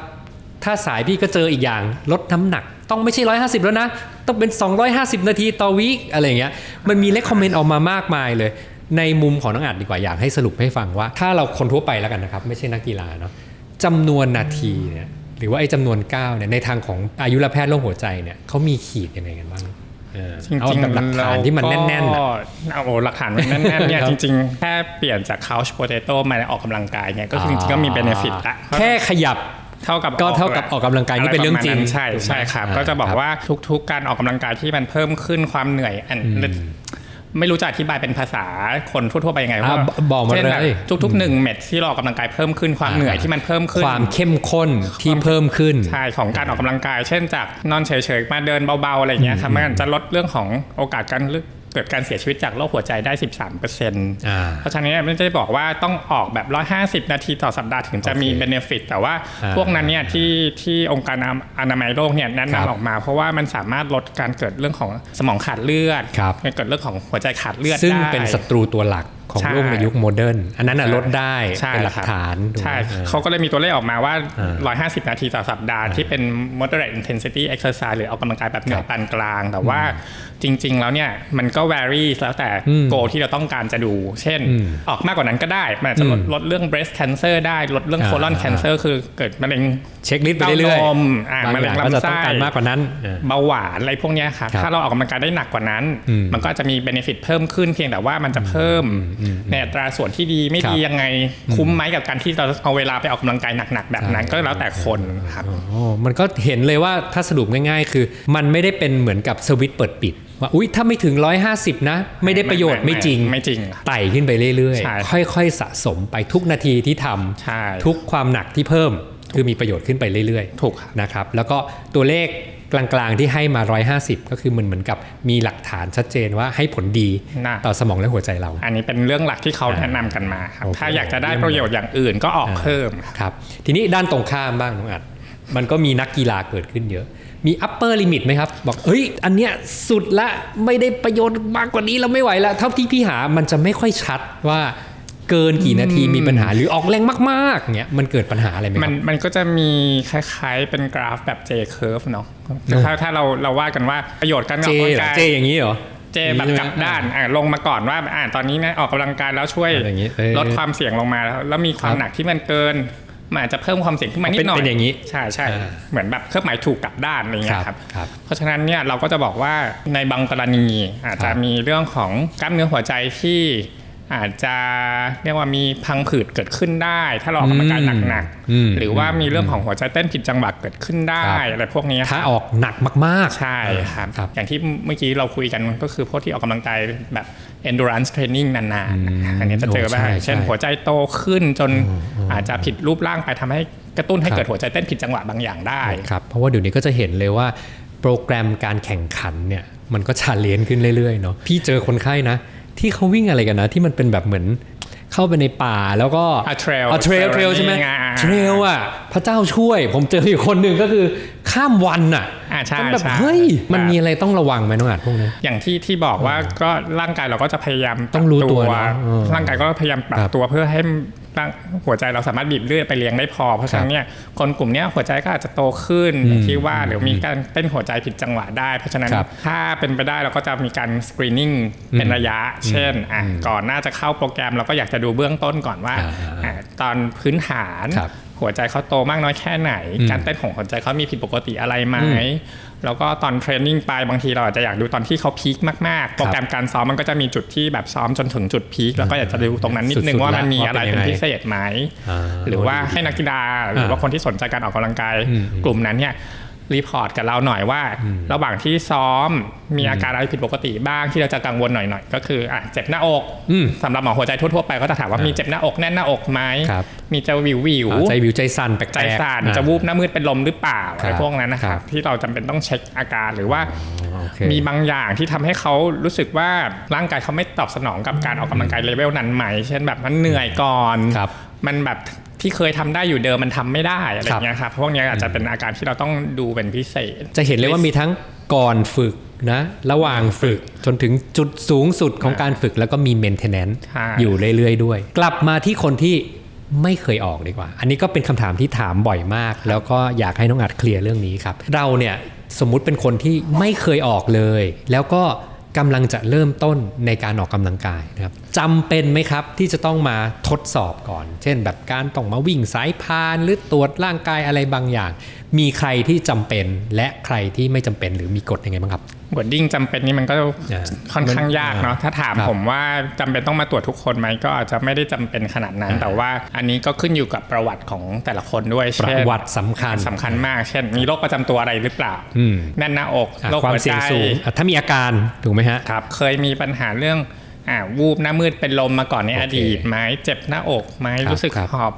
[SPEAKER 1] ถ้าสายพี่ก็เจออีกอย่างลดน้ำหนัก ต้องไม่ใช่ 150 แล้วนะ ต้องเป็น 250 นาทีต่อวีคอะไรอย่างเงี้ยมันมีเลคคอมเมนต์ออกมามากมายเลย ในมุมของน้องอัดดีกว่าอยากให้สรุปให้ฟังว่า ถ้าเราคนทั่วไปแล้วกันนะครับ ไม่ใช่นักกีฬาเนาะจำนวนนาทีเนี่ยหรือว่าไอ้จำนวนก้าวเนี่ยในทางของอายุรแพทย์โรคหัวใจเนี่ยเขามีขีดยังไงกันบ้างเออ
[SPEAKER 2] จริง
[SPEAKER 1] เอา
[SPEAKER 2] ๆ
[SPEAKER 1] แบบหลักฐานที่มันแน่นๆ
[SPEAKER 2] เรา
[SPEAKER 1] อะ
[SPEAKER 2] ก็เอาหลักฐานมันแน่นๆเนี่ย
[SPEAKER 1] ครับ
[SPEAKER 2] จริงๆ แค่เปลี่ยนจาก couch potato มาออกกำลังกายเนี่ยก็คือจริงๆก็มี benefit ละ
[SPEAKER 1] แค่ขยับ
[SPEAKER 2] เท่ากับ
[SPEAKER 1] ก็เท่ากับออกกำลังกายนี่เป็นเรื่องจริงะ
[SPEAKER 2] ไปะมาณนั้นใช่
[SPEAKER 1] ถูกไหม
[SPEAKER 2] ใช่ครับ
[SPEAKER 1] อ่า
[SPEAKER 2] ก็จะบอ
[SPEAKER 1] ค
[SPEAKER 2] ก
[SPEAKER 1] รับ
[SPEAKER 2] ว่าทุกๆ การออกกำลังกายที่มันเพิ่มขึ้นความเหนื่อยอันไม่รู้จะอธิบายเป็นภาษาคนทั่วๆไปยังไง
[SPEAKER 1] อะ
[SPEAKER 2] ว่า
[SPEAKER 1] บอกมา
[SPEAKER 2] ช่นแบบ
[SPEAKER 1] เลย
[SPEAKER 2] ทุกๆหนึ่งเม็ดที่เราออกกำลังกายเพิ่มขึ้นความเหนื่อยที่มันเพิ่มขึ้น
[SPEAKER 1] ความเข้มข้นที่เพิ่มขึ้น
[SPEAKER 2] ใช่ของการออกกำลังกาย เช่นจากนอนเฉยๆมาเดินเบาๆอะไรอย่างเงี้ยครับมันจะลดเรื่องของโอกาสการ เกิดการเสียชีวิตจากโรคหัวใจได้ 13%
[SPEAKER 1] อ่า
[SPEAKER 2] เพราะฉะนั้นเนี่ยไม่ได้บอกว่าต้องออกแบบ 150 นาทีต่อสัปดาห์ถึงจะมี
[SPEAKER 1] โอเค
[SPEAKER 2] เบนฟิตแต่ว่า
[SPEAKER 1] อ่า
[SPEAKER 2] พวกนั้นเนี่ยที่ที่องค์การอนามัยโลกเนี่ยแนะครับนำออกมา เพราะว่ามันสามารถลดการเกิดเรื่องของสมองขาดเลือด
[SPEAKER 1] ครับ
[SPEAKER 2] เกิดเรื่องของหัวใจขาดเลือด
[SPEAKER 1] ซึ่ง
[SPEAKER 2] ได้
[SPEAKER 1] เป็นศัตรูตัวหลัก ของ
[SPEAKER 2] ใช่
[SPEAKER 1] โลกในยุคโมเดิร์นอันนั้นน่ะลดได้
[SPEAKER 2] ใช่
[SPEAKER 1] เป็นหลัก
[SPEAKER 2] ครับ
[SPEAKER 1] ฐานถูกไหม
[SPEAKER 2] ใช่
[SPEAKER 1] ออ
[SPEAKER 2] เขาก็เลยมีตัวเลขออกมาว่า
[SPEAKER 1] อ่า
[SPEAKER 2] 150 นาทีต่อสัปดาห์ที่เป็น moderate intensity exercise หรือออกกำลังกายแบบเหนื่อยปานกลาง แต่ว่าจริง ๆ แล้วเนี่ยมันก็ vary แล้วแต่
[SPEAKER 1] อืม
[SPEAKER 2] โกที่เราต้องการจะดู เช่น
[SPEAKER 1] อืม
[SPEAKER 2] ออกมากกว่านั้นก็ได้ มันอาจจะลด
[SPEAKER 1] อืม
[SPEAKER 2] ลดเรื่อง breast cancer ได้ลดเรื่อง
[SPEAKER 1] อ่า
[SPEAKER 2] colon cancer คือเกิดมะเร็ง
[SPEAKER 1] เช็คลิสต์ไปเรื่อย
[SPEAKER 2] เต้านมอ่า
[SPEAKER 1] บาง
[SPEAKER 2] มะ
[SPEAKER 1] อ
[SPEAKER 2] เร็ง
[SPEAKER 1] ย่างก็จะ
[SPEAKER 2] ลำไส้
[SPEAKER 1] ต้องการมากกว่านั้นเออ
[SPEAKER 2] เบาหวานอะไรพวกเนี้ยครับ
[SPEAKER 1] ครับ
[SPEAKER 2] ถ้าเราออกกำลังกายได้หนักกว่านั้น
[SPEAKER 1] อืม
[SPEAKER 2] มันก็จะมี benefit เพิ่มขึ้นเพียงแต่ว่ามันจะเพิ่มในอัตราส่วนที่ดีไม่
[SPEAKER 1] ครับ
[SPEAKER 2] ดียังไงคุ้มไหมกับการที่เราเอาเวลาไปออกกำลังกายหนักๆแบบนั้น
[SPEAKER 1] ใช่
[SPEAKER 2] ก็แล้วแต่คนครับ
[SPEAKER 1] อ๋อมันก็เห็นเลยว่าถ้าสรุปง่าย ๆ คือมันไม่ได้เป็นเหมือนกับสวิตช์เปิดปิดว่าอุ้ยถ้าไม่ถึง 150 นะ ไม่ได้ประโยชน์
[SPEAKER 2] ไม่
[SPEAKER 1] ไม่
[SPEAKER 2] ไม่
[SPEAKER 1] จริง
[SPEAKER 2] ไม่จริงครับ
[SPEAKER 1] ไต่ขึ้นไปเรื่อย
[SPEAKER 2] ใช่
[SPEAKER 1] ๆค่อยๆ สะสมไปทุกนาทีที่ทำ
[SPEAKER 2] ใช่
[SPEAKER 1] ทุกความหนักที่เพิ่มคือมีประโยชน์ขึ้นไปเรื่อยๆ
[SPEAKER 2] ถูกครับ
[SPEAKER 1] นะครับ แล้วก็ตัวเลข กลางๆที่ให้มา 150 ก็คือเหมือนเหมือนกับมีหลักฐานชัดเจนว่าให้ผลดี
[SPEAKER 2] น่ะ
[SPEAKER 1] ต่อสมองและหัวใจเรา
[SPEAKER 2] อันนี้เป็นเรื่องหลักที่เขา
[SPEAKER 1] อ่า
[SPEAKER 2] แนะนำกันมาครับ
[SPEAKER 1] โอเค
[SPEAKER 2] ถ้าอยากจะได้ประโยชน์อย่างอื่นก็ออกเพิ่มครับ
[SPEAKER 1] ครับทีนี้ด้านตรงข้ามบ้างน้องอัดมันก็มีนักกีฬาเกิดขึ้นเยอะมี upper limit ไหมครับ บอกเอ้ย อันเนี้ยสุดละไม่ได้ประโยชน์มากกว่านี้เราไม่ไหวละเท่าที่พี่หามันจะไม่ค่อยชัดว่า เกินกี่นาทีมีปัญหาหรือออกแรงมากๆเงี้ยมันเกิดปัญหาอะไรไหมค
[SPEAKER 2] มั
[SPEAKER 1] รั
[SPEAKER 2] น
[SPEAKER 1] บ
[SPEAKER 2] มันก็จะมีคล้ายๆเป็นกราฟแบบ J curve เนาะถ้าถ้าเราเราว่ากันว่าประโยชน์การอ
[SPEAKER 1] เจ
[SPEAKER 2] อกกำลัง
[SPEAKER 1] เหรอกา
[SPEAKER 2] ย
[SPEAKER 1] เจอย่างนี้เหรอ
[SPEAKER 2] เจแบบกลับด้านอะลงมาก่อนว่าอ่าตอนนี้นะออกกำลังกายแล้วช่วย
[SPEAKER 1] อะไรอย่างงี้เออ
[SPEAKER 2] ลดความเสี่ยงลงมา แล้วแล้วมีความ
[SPEAKER 1] ครับ
[SPEAKER 2] หนักที่มันเกินมันอาจจะเพิ่มความเสี่ยงขึ้นมานิ
[SPEAKER 1] เป็
[SPEAKER 2] ด
[SPEAKER 1] น
[SPEAKER 2] หน่อย
[SPEAKER 1] เป็นอย่างนี้
[SPEAKER 2] ใช่ใช่
[SPEAKER 1] อ่า
[SPEAKER 2] เหมือนแบบเครื่องหมายถูกกลับด้านอะไรอย่างเงี้ยครับ
[SPEAKER 1] ครับ
[SPEAKER 2] เพราะฉะนั้นเนี่ยเราก็จะบอกว่าในบางกรณีอาจ
[SPEAKER 1] ครั
[SPEAKER 2] จะ
[SPEAKER 1] บ
[SPEAKER 2] มีเรื่องของกล้ามเนื้อหัวใจที่ อาจจะเรียกว่ามีพังผืดเกิดขึ้นได้ ถ้าเราออกกำลังกายหนัก
[SPEAKER 1] อืม
[SPEAKER 2] ๆหรือว่ามีเรื่องของหัวใจเต้นผิดจังหวะเกิดขึ้นได้
[SPEAKER 1] ครับ
[SPEAKER 2] อะไรพวกนี้
[SPEAKER 1] ถ้าออกหนักมากๆ
[SPEAKER 2] ใช่ครับ
[SPEAKER 1] ครับ
[SPEAKER 2] อย่างที่เมื่อกี้เราคุยกันก็คือพวกที่ออกกำลังกายแบบ endurance training นานๆนะอันนี้จะเจอบ้าง
[SPEAKER 1] โอ้ใช่
[SPEAKER 2] เช่น
[SPEAKER 1] ใช่
[SPEAKER 2] หัวใจโตขึ้นจนอาจจะผิดรูปร่างไปทำให้กระตุ้นให้
[SPEAKER 1] ครับ
[SPEAKER 2] เกิดหัวใจเต้นผิดจังหวะบางอย่างได้
[SPEAKER 1] ครับเพราะว่าเดี๋ยวนี้ก็จะเห็นเลยว่าโปรแกรมการแข่งขันเนี่ยมันก็ชาเลนจ์ขึ้นเรื่อยๆเนาะพี่เจอคนไข้นะ ที่เขาวิ่งอะไรกันนะ ที่มันเป็นแบบเหมือนเข้าไปในป่าแล้วก็
[SPEAKER 2] อะ trail
[SPEAKER 1] เทรล
[SPEAKER 2] trail
[SPEAKER 1] เทรลใช่ไหม
[SPEAKER 2] running อะ
[SPEAKER 1] เทรลอะพระเจ้าช่วย ผมเจออยู่คนหนึ่งก็คือข้ามวันอะ
[SPEAKER 2] อ่าใช่
[SPEAKER 1] มันแบบ
[SPEAKER 2] ใช่
[SPEAKER 1] เฮ้ยมัน
[SPEAKER 2] ครับ
[SPEAKER 1] มีอะไรต้องระวังไหมน้องอาจพวกนี้
[SPEAKER 2] อย่างที่ที่บอกว่าก็ร่างกายเราก็จะพยายามป
[SPEAKER 1] ต้องรู้ตัว
[SPEAKER 2] ป
[SPEAKER 1] เนอะเออ
[SPEAKER 2] ร่างกายก็พยายามปรั
[SPEAKER 1] ครับบ
[SPEAKER 2] ตัวเพื่อให้ร่าง หัวใจเราสามารถบีบเลือดไปเลี้ยงได้พอ เพราะฉะนั้นเนี่ยคนกลุ่มเนี้ยหัวใจก็อาจจะโตขึ้นอย่างที่ว่าหรือมีการเต้นหัวใจผิดจังหวะได้ เพราะฉะนั้น
[SPEAKER 1] ครับ
[SPEAKER 2] ถ้าเป็นไปได้เราก็จะมีการสกรีนนิ่งเป็นระยะ เช่นอะก่อนหน้าจะเข้าโปรแกรมเราก็อยากจะดูเบื้องต้นก่อนว่า
[SPEAKER 1] อ่าอ่า
[SPEAKER 2] อะตอนพื้นฐาน
[SPEAKER 1] ครับ
[SPEAKER 2] หัวใจเขาโตมากน้อยแค่ไหน
[SPEAKER 1] อืม
[SPEAKER 2] การเต้นของหัวใจเขามีผิดปกติอะไรไหม
[SPEAKER 1] อืม
[SPEAKER 2] แล้วก็ตอนเทรนนิ่งไปบางทีเราอาจจะอยากดูตอนที่เขาพีคมากๆ โปรแกรมการซ้อมมันก็จะมีจุดที่แบบซ้อมจนถึงจุดพีคแล้วก็อยากจะดูตรงนั้นนิดนึง
[SPEAKER 1] สุดๆ
[SPEAKER 2] ว่ามันมี
[SPEAKER 1] แล้ว
[SPEAKER 2] อะไร
[SPEAKER 1] ว่าเป็
[SPEAKER 2] เป็นน
[SPEAKER 1] ยังไง
[SPEAKER 2] พิเศษไหม
[SPEAKER 1] อ่า
[SPEAKER 2] หรือว่าให้นักกีฬาหรือว่าคนที่สนใจการออกกำลังกาย
[SPEAKER 1] อืม
[SPEAKER 2] กลุ่มนั้นเนี่ย รีพอร์ตกับเราหน่อยว่า ระหว่างที่ซ้อมมีอาการอะไรผิดปกติบ้างที่เราจะกังวลหน่อยๆ ก็คืออะเจ็บหน้าอก
[SPEAKER 1] อืม
[SPEAKER 2] สำหรับหมอหัวใจทั่วๆไปก็จะถามว่ามีเจ็บหน้าอกแน่นหน้าอกไหม
[SPEAKER 1] ครับ
[SPEAKER 2] มีจะวิววิว
[SPEAKER 1] อ่าใจวิวใจสั่นแปลกๆ
[SPEAKER 2] ใจสั่น
[SPEAKER 1] อ่า
[SPEAKER 2] จะวูบหน้ามืดเป็นลมหรือเปล่า
[SPEAKER 1] ค
[SPEAKER 2] อะไร
[SPEAKER 1] รับ
[SPEAKER 2] พวกนั้นนะค
[SPEAKER 1] ครั
[SPEAKER 2] รับบที่เราจำเป็นต้องเช็คอาการหรือว่า
[SPEAKER 1] โอเค
[SPEAKER 2] มีบางอย่างที่ทำให้เขารู้สึกว่าร่างกายเขาไม่ตอบสนองกับการออกกำลังกายเลเวลนั้นไหมเช่นแบบมันเหนื่อยก่อน
[SPEAKER 1] ครับ
[SPEAKER 2] มันแบบ ที่เคยทำได้อยู่เดิมมันทำไม่ได้อะไรอย่างเงี้ยครับพวกเนี้ยอาจจะเป็นอาการที่เราต้องดูเป็นพิเศษ
[SPEAKER 1] จะเห็นเลยว่ามีทั้งก่อนฝึกนะระหว่างฝึกจนถึงจุดสูงสุดของการฝึกแล้วก็มี maintenance
[SPEAKER 2] ใช่
[SPEAKER 1] อยู่เรื่อยๆด้วย กลับมาที่คนที่ไม่เคยออกดีกว่า อันนี้ก็เป็นคำถามที่ถามบ่อยมาก แล้วก็อยากให้น้องอัดเคลียร์เรื่องนี้ครับ เราเนี่ยสมมุติเป็นคนที่ไม่เคยออกเลย แล้วก็ กำลังจะเริ่มต้นในการออกกำลังกายนะครับจำเป็นไหมครับที่จะต้องมาทดสอบก่อน เช่น แบบการต้องมาวิ่งสายพานหรือตรวจร่างกายอะไรบางอย่าง มีใครที่จำเป็นและใครที่ไม่จำเป็นหรือมีกฎยังไงบ้างครับ
[SPEAKER 2] บดดิ้งจำเป็นนี่มันก็
[SPEAKER 1] อ่า
[SPEAKER 2] ค่อนข้างยากเนาะถ้าถาม
[SPEAKER 1] ครับ
[SPEAKER 2] ผมว่าจำเป็นต้องมาตรวจทุกคนไหมก็อาจจะไม่ได้จำเป็นขนาดนั้น
[SPEAKER 1] อ่า
[SPEAKER 2] แต่ว่าอันนี้ก็ขึ้นอยู่กับประวัติของแต่ละคนด้วย
[SPEAKER 1] ประ
[SPEAKER 2] เช่น
[SPEAKER 1] วัติสำคัญ
[SPEAKER 2] สำคัญมาก เช่น มีโรคประจำตัวอะไรหรือเปล่า
[SPEAKER 1] อืม
[SPEAKER 2] แน่นหน้าอก
[SPEAKER 1] อะ
[SPEAKER 2] โรค
[SPEAKER 1] ความ
[SPEAKER 2] หัว
[SPEAKER 1] เสี่
[SPEAKER 2] ใจ
[SPEAKER 1] ยงสูงอะถ้ามีอาการถูกไหมฮะ
[SPEAKER 2] ครับเคยมีปัญหาเรื่องอ่าวูบหน้ามืดเป็นลมมาก่อนใน
[SPEAKER 1] โอเค
[SPEAKER 2] อดีตไหมเจ็บหน้าอกไหม
[SPEAKER 1] ครับ
[SPEAKER 2] รู้สึก
[SPEAKER 1] ครับ
[SPEAKER 2] หอบ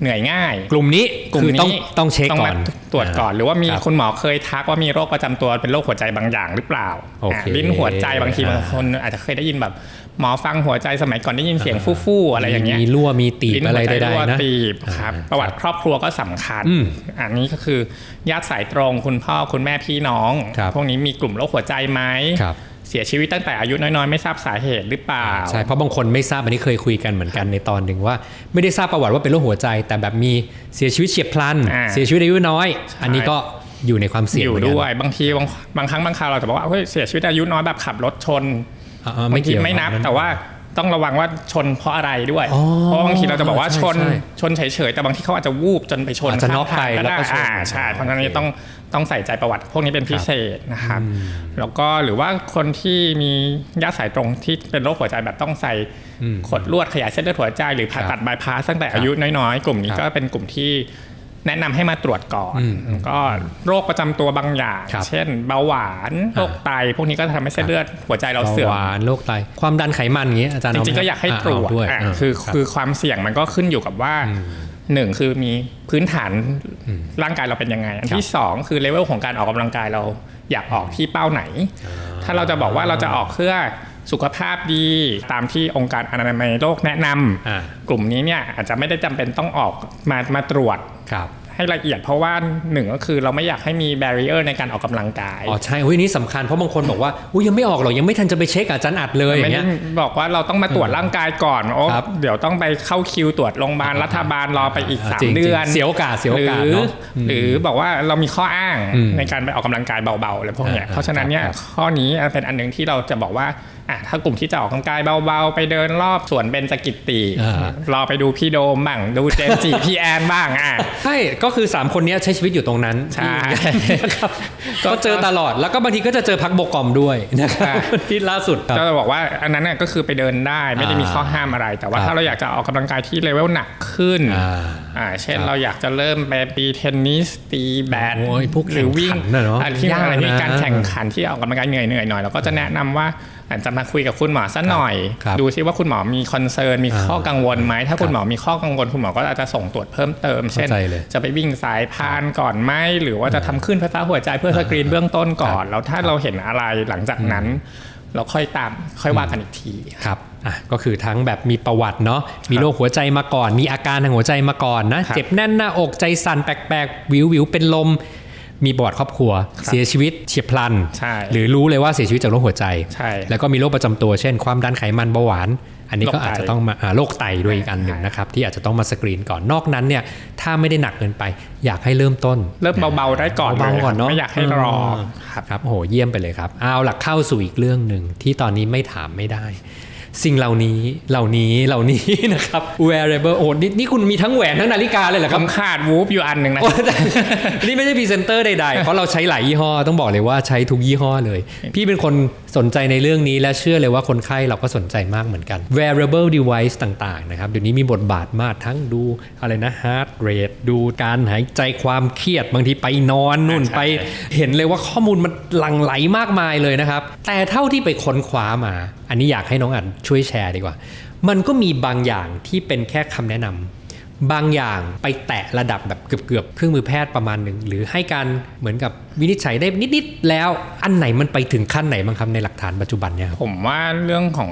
[SPEAKER 2] เหนื่อยง่าย
[SPEAKER 1] กลุ่มนี้
[SPEAKER 2] กลุ่ม
[SPEAKER 1] คือต้อง
[SPEAKER 2] นี้
[SPEAKER 1] ต้องเช็ค
[SPEAKER 2] ต้อง
[SPEAKER 1] ก่อ
[SPEAKER 2] มานตรวจก่อน หรือว่ามี
[SPEAKER 1] ครับ
[SPEAKER 2] คุณหมอเคยทักว่ามีโรคประจำตัวเป็นโรคหัวใจบางอย่างหรือเปล่า
[SPEAKER 1] โอเค
[SPEAKER 2] อ่าลิ้นหัวใจบางที
[SPEAKER 1] อ่า
[SPEAKER 2] บางคนอาจจะเคยได้ยินแบบหมอฟังหัวใจสมัยก่อนได้ยินเสียงฟู่ๆอะไรอย่างเงี้ย
[SPEAKER 1] มีรั่วมีตีบ
[SPEAKER 2] ลิ้น
[SPEAKER 1] อะไร
[SPEAKER 2] หัวใจ
[SPEAKER 1] ใด
[SPEAKER 2] รั่ว
[SPEAKER 1] ๆนะ
[SPEAKER 2] ตีบครับ
[SPEAKER 1] อ่า
[SPEAKER 2] ประวัติครอบครัวก็สำคัญ
[SPEAKER 1] อืม
[SPEAKER 2] อันนี้ก็คือญาติสายตรงคุณพ่อคุณแม่พี่น้อง
[SPEAKER 1] ครับ
[SPEAKER 2] พวกนี้มีกลุ่มโรคหัวใจไหม
[SPEAKER 1] ครับ
[SPEAKER 2] เสียชีวิตตั้งแต่อายุน้อยๆ ไม่ทราบสาเหตุหรือเปล่า
[SPEAKER 1] ใช่ เพราะบางคนไม่ทราบอันนี้เคยคุยกันเหมือนกันในตอนหนึ่งว่า ไม่ได้ทราบประวัติว่าเป็นโรคหัวใจ แต่แบบมีเสียชีวิตเฉียบพลัน
[SPEAKER 2] อ่า
[SPEAKER 1] เสียชีวิตอายุน้อย อันนี้ก็อยู่ในความเสี่ยง
[SPEAKER 2] อยู่
[SPEAKER 1] เหมืนกัน
[SPEAKER 2] ด้วย บางทีบางบางครั้งบางคราวเราจะบอกว่าเฮ้ยเสียชีวิตอายุน้อยแบบขับรถชน
[SPEAKER 1] อ่าๆ
[SPEAKER 2] บา
[SPEAKER 1] ไม่
[SPEAKER 2] งที
[SPEAKER 1] เกี่ยว
[SPEAKER 2] ไม่นับแต่ว่า ต้องระวังว่าชนเพราะอะไรด้วย
[SPEAKER 1] อ๋อ
[SPEAKER 2] เพราะบางทีเราจะบอกว่า
[SPEAKER 1] ใช่
[SPEAKER 2] ชน
[SPEAKER 1] ใช่
[SPEAKER 2] ชนเฉยๆ แต่บางทีเขาอาจจะวูบจนไปชน
[SPEAKER 1] อาจจะน็อก
[SPEAKER 2] ข้างทาง
[SPEAKER 1] ไป
[SPEAKER 2] ก็
[SPEAKER 1] แล้ว
[SPEAKER 2] ได้
[SPEAKER 1] ก็ชน
[SPEAKER 2] อ่าใช่เพราะฉะนั้น
[SPEAKER 1] โอเค
[SPEAKER 2] ต้องต้องใส่ใจประวัติ พวกนี้เป็นพิเศษนะครับ แล้วก็หรือว่าคนที่มีญาติสายตรงที่เป็นโรคหัวใจแบบต้องใส่
[SPEAKER 1] อืม
[SPEAKER 2] ขดลวดขยายเส้นเลือดหัวใจหรือผ่าตัดบายพาสตั้งแต่อายุน้อยๆ กลุ่มนี้
[SPEAKER 1] ครับ
[SPEAKER 2] ก็เป็นกลุ่มที่ แนะนำให้มาตรวจก่อน
[SPEAKER 1] อืม
[SPEAKER 2] แล้วก็โรคประจำตัวบางอย่าง
[SPEAKER 1] ครับ
[SPEAKER 2] เช่น เบาหวานโรคไต พวกนี้ก็จะทำให้เส้นเลือดหัวใจเราเสื่อม
[SPEAKER 1] เบาหวานโรคไต ความดันไขมันอย่างเงี้ยอาจารย์
[SPEAKER 2] จ
[SPEAKER 1] เไหม
[SPEAKER 2] ริงๆก็อยากให้ตรวจ
[SPEAKER 1] เาด้วย
[SPEAKER 2] อะาคือ
[SPEAKER 1] รับ
[SPEAKER 2] คือความเสี่ยงมันก็ขึ้นอยู่กับว่าหนึ่งคือมีพื้นฐานร่างกายเราเป็นยังไง อันที่สองคือเลเวลของการออกกำลังกายเราอยากออกที่เป้าไหน ถ้าเราจะบอกว่าเราจะออกเพื่อ สุขภาพดีตามที่องค์การอนามัยโลกแนะนำ
[SPEAKER 1] อ่า
[SPEAKER 2] กลุ่มนี้เนี่ยอาจจะไม่ได้จำเป็นต้องออกมามาตรวจ
[SPEAKER 1] ครับ
[SPEAKER 2] ให้ละเอียดเพราะว่าหนึ่งก็คือเราไม่อยากให้มีแบ r ร i เออร์ในการออกกำลังกาย
[SPEAKER 1] อ๋อใช่อุ้ยนี่สำคัญเพราะบางคนบอกว่าอุ้ยยังไม่ออกหรอกยังไม่ทันจะไปเช็คอาจารย์อัดเลยอ
[SPEAKER 2] ไม่
[SPEAKER 1] ย่าง
[SPEAKER 2] ได้
[SPEAKER 1] เงี้ย
[SPEAKER 2] บอกว่าเราต้องมาตรวจร่างกายก่อนโอ้
[SPEAKER 1] ครับ
[SPEAKER 2] เดี๋ยวต้องไปเข้าคิวตรวจโรงพยาบาล
[SPEAKER 1] อ่า
[SPEAKER 2] รัฐบาลรอไปอีก
[SPEAKER 1] อ่า
[SPEAKER 2] 3
[SPEAKER 1] จริงๆ
[SPEAKER 2] เดือน
[SPEAKER 1] เสียโอกาสเสียโอกาส
[SPEAKER 2] หรือ
[SPEAKER 1] เนอะอืม
[SPEAKER 2] หรือบอกว่าเรามีข้ออ้าง
[SPEAKER 1] อืม
[SPEAKER 2] ในการไปออกกำลังกายเบาๆอะไรพวกเนี้ย
[SPEAKER 1] อ่า
[SPEAKER 2] เพราะฉะนั้นเนี่ย
[SPEAKER 1] ครับ
[SPEAKER 2] ข้อนี้เป็นอันหนึ่งที่เราจะบอกว่า อะถ้ากลุ่มที่จะออกกำลังกายเบาๆ ไปเดินรอบสวนเบญจกิติ
[SPEAKER 1] อ่า ร
[SPEAKER 2] อไปดูพี่โดมบ้างดูเจมส์จี พี่แอนบ้างอะ
[SPEAKER 1] ใช่ ก็คือ 3 คนเนี้ยใช้ชีวิตอยู่ตรงนั้น
[SPEAKER 2] ใช่
[SPEAKER 1] นะครับก็เจอตลอดแล้วก็บางทีก็จะเจอพักบกกอมด้วยนะครับที่ล่าสุดครับ
[SPEAKER 2] ก็จะบอกว่าอันนั้นน่ะก็คือไปเดินได้ไม่ได้มี
[SPEAKER 1] อ่า
[SPEAKER 2] ข้อห้ามอะไร แต่ว่า
[SPEAKER 1] ครับ
[SPEAKER 2] ถ้าเราอยากจะออกกำลังกายที่เลเวลหนักขึ้น
[SPEAKER 1] อ่า
[SPEAKER 2] อ่าเช่น
[SPEAKER 1] ครับ
[SPEAKER 2] เราอยากจะเริ่มไปตีเทนนิสตีแบด
[SPEAKER 1] โอ้ยพวก
[SPEAKER 2] หรือวิ่ง
[SPEAKER 1] แข่งขันน่ะเนอะ
[SPEAKER 2] อะไรที่
[SPEAKER 1] ยาก
[SPEAKER 2] อะไรที่
[SPEAKER 1] นะ
[SPEAKER 2] การแข่งขันที่ออกกำลังกายเหนื่อยเหนื่อยๆหน่อยเราก็จะแนะนำว่า อาจจะมาคุยกับคุณหมอสักหน่อย
[SPEAKER 1] ครับ
[SPEAKER 2] ดูซิว่าคุณหมอมีคอนเซิร์นมี
[SPEAKER 1] อ่า
[SPEAKER 2] ข้อกังวลไหมถ้า
[SPEAKER 1] ครับ
[SPEAKER 2] คุณหมอมีข้อกังวล คุณหมอก็อาจจะส่งตรวจเพิ่มเติม เช่น
[SPEAKER 1] เข้าใจเลย
[SPEAKER 2] จะไปวิ่งสายพานก่อนไหมหรือว่าจะทำขึ้นไฟฟ้าหัวใจเพื่อสกรีนเบื้องต้นก่อน แล้วถ้าเราเห็นอะไรหลังจากนั้น เราค่อยตามค่อยว่ากันอีกที
[SPEAKER 1] ครับอะก็คือทั้งแบบมีประวัติเนาะมีโรคหัวใจมาก่อน มีอาการทางหัวใจมาก่อนนะ
[SPEAKER 2] ครับ
[SPEAKER 1] เจ็บแน่นหน้าอกใจสั่นแปลกๆวิววิวเป็นลม มีประวัติครอบครัว เสียชีวิตเฉียบพลัน
[SPEAKER 2] ใช่
[SPEAKER 1] หรือรู้เลยว่าเสียชีวิตจากโรคหัวใจ
[SPEAKER 2] ใช่
[SPEAKER 1] แล้วก็มีโรคประจำตัวเช่น ความดันไขมันเบาหวาน อันนี้ก็
[SPEAKER 2] โรคไต
[SPEAKER 1] อาจจะต้องมาอ่าโรคไตด้วยอีกอันหนึ่ง
[SPEAKER 2] ใช่
[SPEAKER 1] นะครับ ที่อาจจะต้องมาสกรีนก่อนนอกนั้นเนี่ยถ้าไม่ได้หนักเกินไป อยากให้เริ่มต้น
[SPEAKER 2] เริ่มเบาๆได้ก่อน
[SPEAKER 1] เบา
[SPEAKER 2] เลย
[SPEAKER 1] ๆก่อนเนาะ
[SPEAKER 2] ไม่อยากให้รอครับ
[SPEAKER 1] ครับโอ้โหเยี่ยมไปเลยครับเอาหลักเข้าสู่อีกเรื่องหนึ่งที่ตอนนี้ไม่ถามไม่ได้ สิ่งเหล่านี้เหล่านี้เหล่านี้นะครับ wearable โอ้นี่นี่คุณมีทั้งแหวนทั้งนาฬิกาเลยเหรอค
[SPEAKER 2] ผ
[SPEAKER 1] รับ
[SPEAKER 2] มขาดวูฟอยู่อันหนึ่งนะ
[SPEAKER 1] โอ้แต่นี่ไม่ใช่พรีเซนเตอร์ใดๆ เพราะเราใช้หลายยี่ห้อต้องบอกเลยว่าใช้ทุกยี่ห้อเลย พี่เป็นคนสนใจในเรื่องนี้และเชื่อเลยว่าคนไข้เราก็สนใจมากเหมือนกัน wearable device ต่างๆนะครับเดี๋ยวนี้มีบทบาทมากทั้งดูอะไรนะ heart rate ดูการหายใจความเครียดบางทีไปนอนนู่น
[SPEAKER 2] ใช่
[SPEAKER 1] ไป เห็นเลยว่าข้อมูลมันหลั่งไหลมากมายเลยนะครับ แต่เท่าที่ไปค้นคว้ามา อันนี้อยากให้น้องอันช่วยแชร์ดีกว่า มันก็มีบางอย่างที่เป็นแค่คำแนะนำ บางอย่างไปแตะระดับแบบเกือบๆเครื่องมือแพทย์ประมาณหนึ่งหรือให้การเหมือนกับวินิจฉัยได้นิดๆแล้วอันไหนมันไปถึงขั้นไหนบ้างครับในหลักฐานปัจจุบันเนี่ยครับ
[SPEAKER 2] ผมว่าเรื่องของ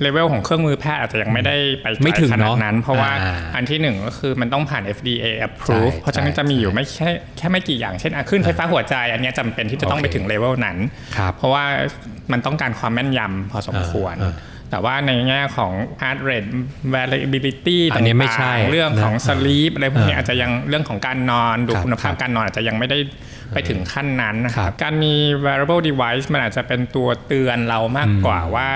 [SPEAKER 2] เลเวลของเครื่องมือแพทย์อาจจะยังไม่ได้ไปไกล
[SPEAKER 1] ไม่ถึง
[SPEAKER 2] ขนา
[SPEAKER 1] เน
[SPEAKER 2] ด
[SPEAKER 1] อะ
[SPEAKER 2] นั้น เพราะว่า
[SPEAKER 1] อ่า
[SPEAKER 2] อันที่หนึ่งก็คือมันต้องผ่าน FDA approve
[SPEAKER 1] ใช่
[SPEAKER 2] เพราะฉะนั้น
[SPEAKER 1] ใช่
[SPEAKER 2] จะมีอยู่
[SPEAKER 1] ใช่
[SPEAKER 2] ไม่แค่แค่ไม่กี่อย่างเช่นอะขึ้นไฟฟ้าหัวใจ อันเนี้ยจำเป็นที่จะต้อง
[SPEAKER 1] โอเค
[SPEAKER 2] ไปถึงเลเวลนั้น
[SPEAKER 1] ครับ
[SPEAKER 2] เพราะว่ามันต้องการความแม่นยำพอสมควร
[SPEAKER 1] อ่าอ่า
[SPEAKER 2] แต่ว่าในแง่ของ heart rate variability
[SPEAKER 1] อันนี้ไม่ใช่
[SPEAKER 2] ต่างๆเรื่องของ
[SPEAKER 1] นะ
[SPEAKER 2] sleep อะไรพวกนี้
[SPEAKER 1] อ่า
[SPEAKER 2] อาจจะยังเรื่องของการนอนดู
[SPEAKER 1] ครับ
[SPEAKER 2] คุณภาพ
[SPEAKER 1] ครับ
[SPEAKER 2] การนอนอาจจะยังไม่ได้ไปถึงขั้นนั้นนะค
[SPEAKER 1] ครั
[SPEAKER 2] รับบการมี wearable device มันอาจจะเป็นตัวเตือนเรามากกว่าว่า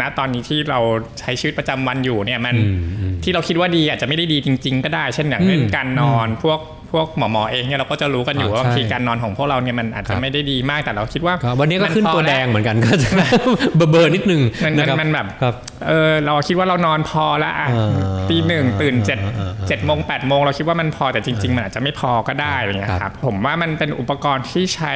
[SPEAKER 2] ณตอนนี้ที่เราใช้ชีวิตประจำวันอยู่เนี่ยมัน
[SPEAKER 1] อืมอืม
[SPEAKER 2] ที่เราคิดว่าดีอาจจะไม่ได้ดีจริง ๆ ก็ได้ เช่นอย่างเรื่อง
[SPEAKER 1] อืม
[SPEAKER 2] การนอนพวก พวกหมอหมอเองเนี่ยเราก็จะรู้กันอยู่
[SPEAKER 1] อ่า
[SPEAKER 2] ว่าบางที
[SPEAKER 1] ใช่
[SPEAKER 2] การนอนของพวกเราเนี่ยมันอาจ
[SPEAKER 1] ครั
[SPEAKER 2] จะ
[SPEAKER 1] บ
[SPEAKER 2] ไม่ได้ดีมากแต่เราคิดว่า
[SPEAKER 1] ครับวันนี้ก็
[SPEAKER 2] มั
[SPEAKER 1] ขึ้น
[SPEAKER 2] พอ
[SPEAKER 1] ตัวแดงเหมือนกันก็จะเบอร์เบอร์นิดนึง
[SPEAKER 2] มัน
[SPEAKER 1] นะครับ
[SPEAKER 2] มันแบบ
[SPEAKER 1] ครับ
[SPEAKER 2] เออเราคิดว่าเรานอนพอแล้วอะ
[SPEAKER 1] อ่า
[SPEAKER 2] ตีหนึ่งตื่นเจ็ด
[SPEAKER 1] อ่าอ่าอ่า
[SPEAKER 2] เจ็ดโมงแปดโมงเราคิดว่ามันพอแต่จริง ๆ มันอาจจะไม่พอก็ได้อะไรเงี้ย
[SPEAKER 1] ค
[SPEAKER 2] ค
[SPEAKER 1] รั
[SPEAKER 2] รับบผมว่ามันเป็นอุปกรณ์ที่ใช้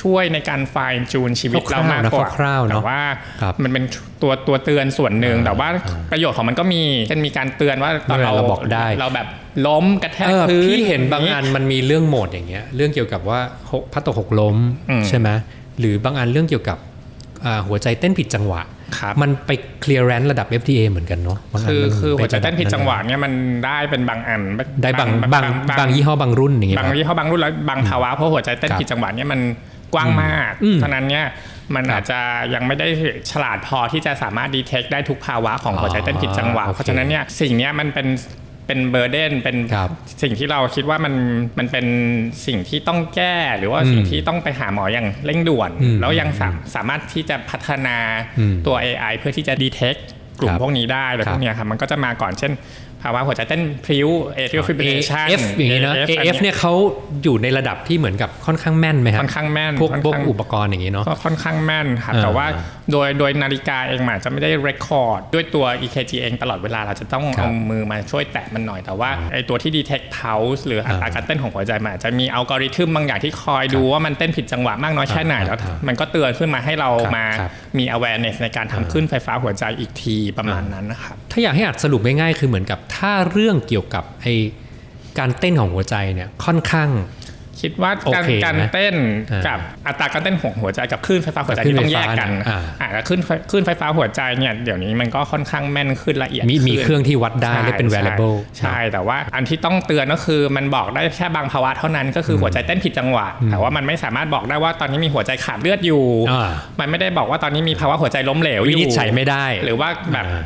[SPEAKER 2] ช่วยในการไฟน์จูนชีวิตเรามากกว่า
[SPEAKER 1] คร่าวๆเนอะ
[SPEAKER 2] แต่ว่า
[SPEAKER 1] ครับ
[SPEAKER 2] มันเป็นตัวตัวเตือนส่วนหนึ่ง
[SPEAKER 1] อ่า
[SPEAKER 2] แต่ว่าประโยชน์ของมันก็มีเช่นมีการเตือนว่าตอนเรา
[SPEAKER 1] เราบอกได้
[SPEAKER 2] เราแบบ ล้มกระแทก
[SPEAKER 1] เออ
[SPEAKER 2] พื้น
[SPEAKER 1] พี่เห็นบางอันมันมีเรื่องโหมดอย่างเงี้ย เรื่องเกี่ยวกับว่าหกพัดตกหกล้ม
[SPEAKER 2] อืม
[SPEAKER 1] ใช่ไหมหรือบางอันเรื่องเกี่ยวกับอ่าหัวใจเต้นผิดจังหวะ
[SPEAKER 2] ครับ
[SPEAKER 1] มันไปเคลียร์แรนระดับ FDA เหมือนกันเนาะบางน
[SPEAKER 2] คือ
[SPEAKER 1] มัน
[SPEAKER 2] คือหัวใจ
[SPEAKER 1] ไประ
[SPEAKER 2] เต้นผิดจังหวะ
[SPEAKER 1] นั้น
[SPEAKER 2] เนี่ยมันได้เป็นบางอัน
[SPEAKER 1] ได้บางบางบางยี่ห้อบางรุ่นอย่างเงี้ย
[SPEAKER 2] บางยี่ห้อบางรุ่นแล้วบางภาวะเพราะหัวใจเต้น
[SPEAKER 1] ครับ
[SPEAKER 2] ผิดจังหวะเนี่ยมันกว้างมาก
[SPEAKER 1] อืม
[SPEAKER 2] เพราะฉะนั้นเนี่ยมัน
[SPEAKER 1] ครับ
[SPEAKER 2] อาจจะยังไม่ได้ฉลาดพอที่จะสามารถดีเทคได้ทุกภาวะของ
[SPEAKER 1] อ๋อ
[SPEAKER 2] หัวใจเต้นผิดจังหวะ
[SPEAKER 1] โอเค
[SPEAKER 2] เพราะฉะนั้นเนี่ยสิ่งเนี้ยมันเป็น เป็นเบอร์เดนเป็น
[SPEAKER 1] ครับ
[SPEAKER 2] สิ่งที่เราคิดว่ามันมันเป็นสิ่งที่ต้องแก้หรือว่า
[SPEAKER 1] อืม
[SPEAKER 2] สิ่งที่ต้องไปหาหมออย่างเร่งด่วน
[SPEAKER 1] อืม
[SPEAKER 2] แล้วยังสามสามารถที่จะพัฒนา
[SPEAKER 1] อืม
[SPEAKER 2] ตัว AI เพื่อที่จะดีเทคกลุ่
[SPEAKER 1] ค
[SPEAKER 2] ม
[SPEAKER 1] รับ
[SPEAKER 2] พวกนี้ได้อะไร
[SPEAKER 1] ครับ
[SPEAKER 2] พวกเนี้ยครับมันก็จะมาก่อนเช่น ภาวะหัวใจเต้นพริ้ว atrial fibrillation
[SPEAKER 1] AF อย่างนี้นะ
[SPEAKER 2] AF
[SPEAKER 1] AF เนี่ยเขาอยู่ในระดับที่เหมือนกับค่อนข้างแม่นไหมครับ
[SPEAKER 2] ค่อนข้างแม่น
[SPEAKER 1] พวก
[SPEAKER 2] ค่อน
[SPEAKER 1] พวก
[SPEAKER 2] ข้าง
[SPEAKER 1] อุปกรณ์อย่างนี้เนาะ
[SPEAKER 2] ก็ค่อนข้างแม่นครับ
[SPEAKER 1] อ่า
[SPEAKER 2] แต่ว่าโดยโดยนาฬิกาเองมันอาจจะไม่ได้เรคคอร์ดด้วยตัว EKG เองตลอดเวลาเราจะต้อง
[SPEAKER 1] ครับ
[SPEAKER 2] เอามือมาช่วยแตะมันหน่อยแต่ว่าไอตัวที่ detect pulse หรืออัตราการเต้นของหัวใจมันอาจจะมีอัลกอริทึมบางอย่างที่คอยดูว่ามันเต้นผิดจังหวะมากน้อยแค่ไหน
[SPEAKER 1] ครับ
[SPEAKER 2] แล้ว
[SPEAKER 1] ครับ
[SPEAKER 2] มันก็เตือนขึ้นมาให้เรา
[SPEAKER 1] ครับ
[SPEAKER 2] มา
[SPEAKER 1] ครับ
[SPEAKER 2] มี awareness ในการทำขึ้นไฟฟ้าหัวใจอีกทีประมาณนั้นนะครับ
[SPEAKER 1] ถ้าอยากให้อัดสรุปง่ายๆคือเหมือนกับถ้าเรื่องเกี่ยวกับไอการเต้นของหัวใจเนี่ยค่อนข้าง
[SPEAKER 2] คิดว่าการ
[SPEAKER 1] โอเค
[SPEAKER 2] การ
[SPEAKER 1] นะ
[SPEAKER 2] เต้น
[SPEAKER 1] อ่ากั
[SPEAKER 2] กับอัตราการเต้นของหัวใจกับคลื่นไฟฟ้าหัวใจ
[SPEAKER 1] กับคลื่น
[SPEAKER 2] ที่ต้องแยกกัน
[SPEAKER 1] ไฟฟ้าอ่า
[SPEAKER 2] อ่าแล้วคลื่นไฟคลื่นไฟฟ้าหัวใจเนี่ยเดี๋ยวนี้มันก็ค่อนข้างแม่นขึ้นละเอียด
[SPEAKER 1] มีมี
[SPEAKER 2] ขึ้น
[SPEAKER 1] เครื่องที่วัดได้และเป็น
[SPEAKER 2] ใช่
[SPEAKER 1] variable
[SPEAKER 2] ใช่แต่ว่าอันที่ต้องเตือนก็คือมันบอกได้แค่บางภาวะเท่านั้นก็คือหัวใจเต้นผิดจังหวะแต่ว่ามันไม่สามารถบอกได้ว่าตอนนี้มีหัวใจขาดเลือดอยู่
[SPEAKER 1] อ่า
[SPEAKER 2] มันไม่ได้บอกว่าตอนนี้มีภาวะหัวใจล้มเหลวอ
[SPEAKER 1] วิ
[SPEAKER 2] ยู่
[SPEAKER 1] นิจฉัยไม่ได้
[SPEAKER 2] หรือว่าแบบ
[SPEAKER 1] อ่า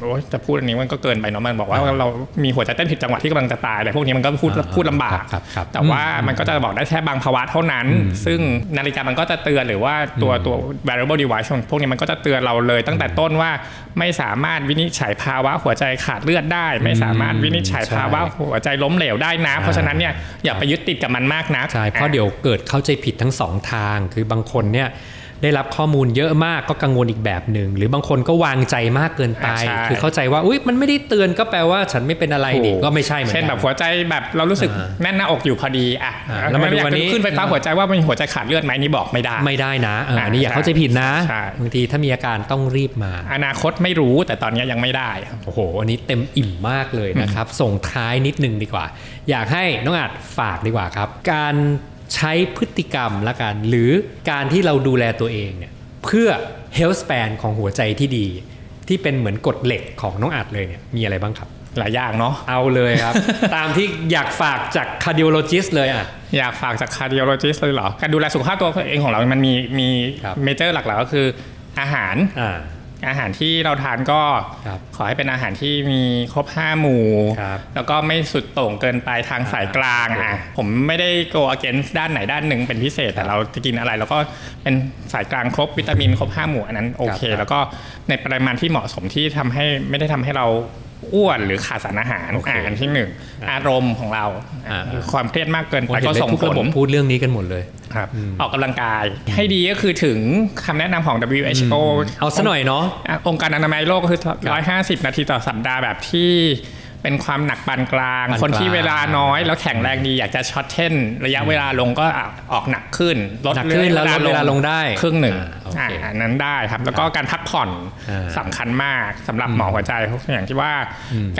[SPEAKER 2] โอ้ยจะพูดอันนี้มันก็เกินไปเนาะมันบอกว่าเรามีหัวใจเต้นผิดจังหวะที่กำลังจะตายอะไรพวกนี้มันก็พูด
[SPEAKER 1] อ่า
[SPEAKER 2] พูดลำบาก
[SPEAKER 1] ครับครับ
[SPEAKER 2] แต่ว่ามันก็จะบอกได้แค่บางภาวะเท่านั้น ซึ่งนาฬิกามันก็จะเตือนหรือว่าตัวตัว variable device พวกนี้มันก็จะเตือนเราเลยตั้งแต่ต้นว่าไม่สามารถวินิจฉัยภาวะหัวใจขาดเลือดได้ ไม่สามารถวินิจฉัย
[SPEAKER 1] ใช่
[SPEAKER 2] ภาวะหัวใจล้มเหลวได้นะ เพราะฉะนั้นเนี่ยอย่าไปยึดติดกับมันมากนัก
[SPEAKER 1] ใช่เพราะเดี๋ยวเกิดเข้าใจผิดทั้งสองทาง คือบางคนเนี่ย ได้รับข้อมูลเยอะมากก็กังวลอีกแบบหนึ่งหรือบางคนก็วางใจมากเกินไป
[SPEAKER 2] อ่าใช่
[SPEAKER 1] คือเข้าใจว่าอุ้ยมันไม่ได้เตือนก็แปลว่าฉันไม่เป็นอะไรนี่ก็ไม่ใช่เหมือนกัน
[SPEAKER 2] เช่นแบบหัวใจแบบเรารู้สึก
[SPEAKER 1] อ่า
[SPEAKER 2] แน่นหน้าอกอยู่พอดีอะ
[SPEAKER 1] อ่าแล้วมาดู
[SPEAKER 2] อยาก
[SPEAKER 1] วันนี้
[SPEAKER 2] ขึ้นไฟฟ้าหัวใจว่ามันหัวใจขาดเลือดไหมนี่บอกไม่ได้
[SPEAKER 1] ไม่ได้นะเอออันนี้
[SPEAKER 2] อ่า
[SPEAKER 1] อย่าเข้าใจผิดนะ
[SPEAKER 2] ใช่
[SPEAKER 1] บางทีถ้ามีอาการต้องรีบมา
[SPEAKER 2] อนาคตไม่รู้แต่ตอนนี้ยังไม่ได้ครับ
[SPEAKER 1] โอ้โหอันนี้เต็มอิ่มมากเลยนะครับส่งท้ายนิดนึงดีกว่า อยากให้น้องอาจฝากดีกว่าครับ การ ใช้พฤติกรรมละกัน หรือการที่เราดูแลตัวเองเนี่ยเพื่อ health span ของหัวใจที่ดี ที่เป็นเหมือนกฎเหล็กของน้องอาจเลยเนี่ยมีอะไรบ้างครับ
[SPEAKER 2] หลายอย่างเนาะ
[SPEAKER 1] เอาเลยครับ ตามที่อยากฝากจาก cardiologist เลยอะ
[SPEAKER 2] อยากฝากจาก cardiologist เลยเหรอ การดูแลสุขภาพตัวเองของเรา มันมีมี
[SPEAKER 1] ครับ
[SPEAKER 2] เมเจอร์หลักๆก็คืออาหาร
[SPEAKER 1] อ่า
[SPEAKER 2] อาหารที่เราทานก็
[SPEAKER 1] ครับ
[SPEAKER 2] ขอให้เป็นอาหารที่มีครบ5หมู่
[SPEAKER 1] ครับ
[SPEAKER 2] แล้วก็ไม่สุดโต่งเกินไปทางสายกลาง
[SPEAKER 1] ครับ
[SPEAKER 2] อะผมไม่ได้ go against ด้านไหนด้านหนึ่งเป็นพิเศษแต่เราจะกินอะไรเราก็เป็นสายกลางครบวิตามินครบ5หมู่อันนั้นโอเค
[SPEAKER 1] ครับ
[SPEAKER 2] แล้วก็ในปริมาณที่เหมาะสมที่ทำให้ไม่ได้ทำให้เรา อ้วนหรือขาดสารอาหาร
[SPEAKER 1] โอเค
[SPEAKER 2] อ่าอันที่หนึ่งอารมณ์ของเรา
[SPEAKER 1] อ่า
[SPEAKER 2] ความเครียดมากเกิน
[SPEAKER 1] ผม
[SPEAKER 2] ไป
[SPEAKER 1] เห็น
[SPEAKER 2] ก็
[SPEAKER 1] เลย
[SPEAKER 2] ส่ง
[SPEAKER 1] ทุก
[SPEAKER 2] ผ
[SPEAKER 1] ระ
[SPEAKER 2] ล
[SPEAKER 1] บบพูดเรื่องนี้กันหมดเลย
[SPEAKER 2] ครับออกกำลังกายให้ดีก็คือถึงคำแนะนำของ WHO
[SPEAKER 1] เอาซะหน่อยเนาะ
[SPEAKER 2] อะองค์การอนามัยโลกก็คือ 150 นาทีต่อสัปดาห์แบบที่ เป็นความหนักปานกลาง
[SPEAKER 1] ปานกลาง
[SPEAKER 2] คนที่เวลาน้อยแล้วแข็งแรงดีอยากจะช็อตเทนระยะเวลาลงก็อะออกหนักขึ้นลด
[SPEAKER 1] หนักขึ้นแล้วลดเวลาลงได้
[SPEAKER 2] ครึ่งหนึ่ง
[SPEAKER 1] อ่าโอเค
[SPEAKER 2] อะอันนั้นได้ครับ แล้วก็การพักผ่อน
[SPEAKER 1] อ่า
[SPEAKER 2] สำคัญมากสำหรับหมอหัวใจอย่างที่ว่า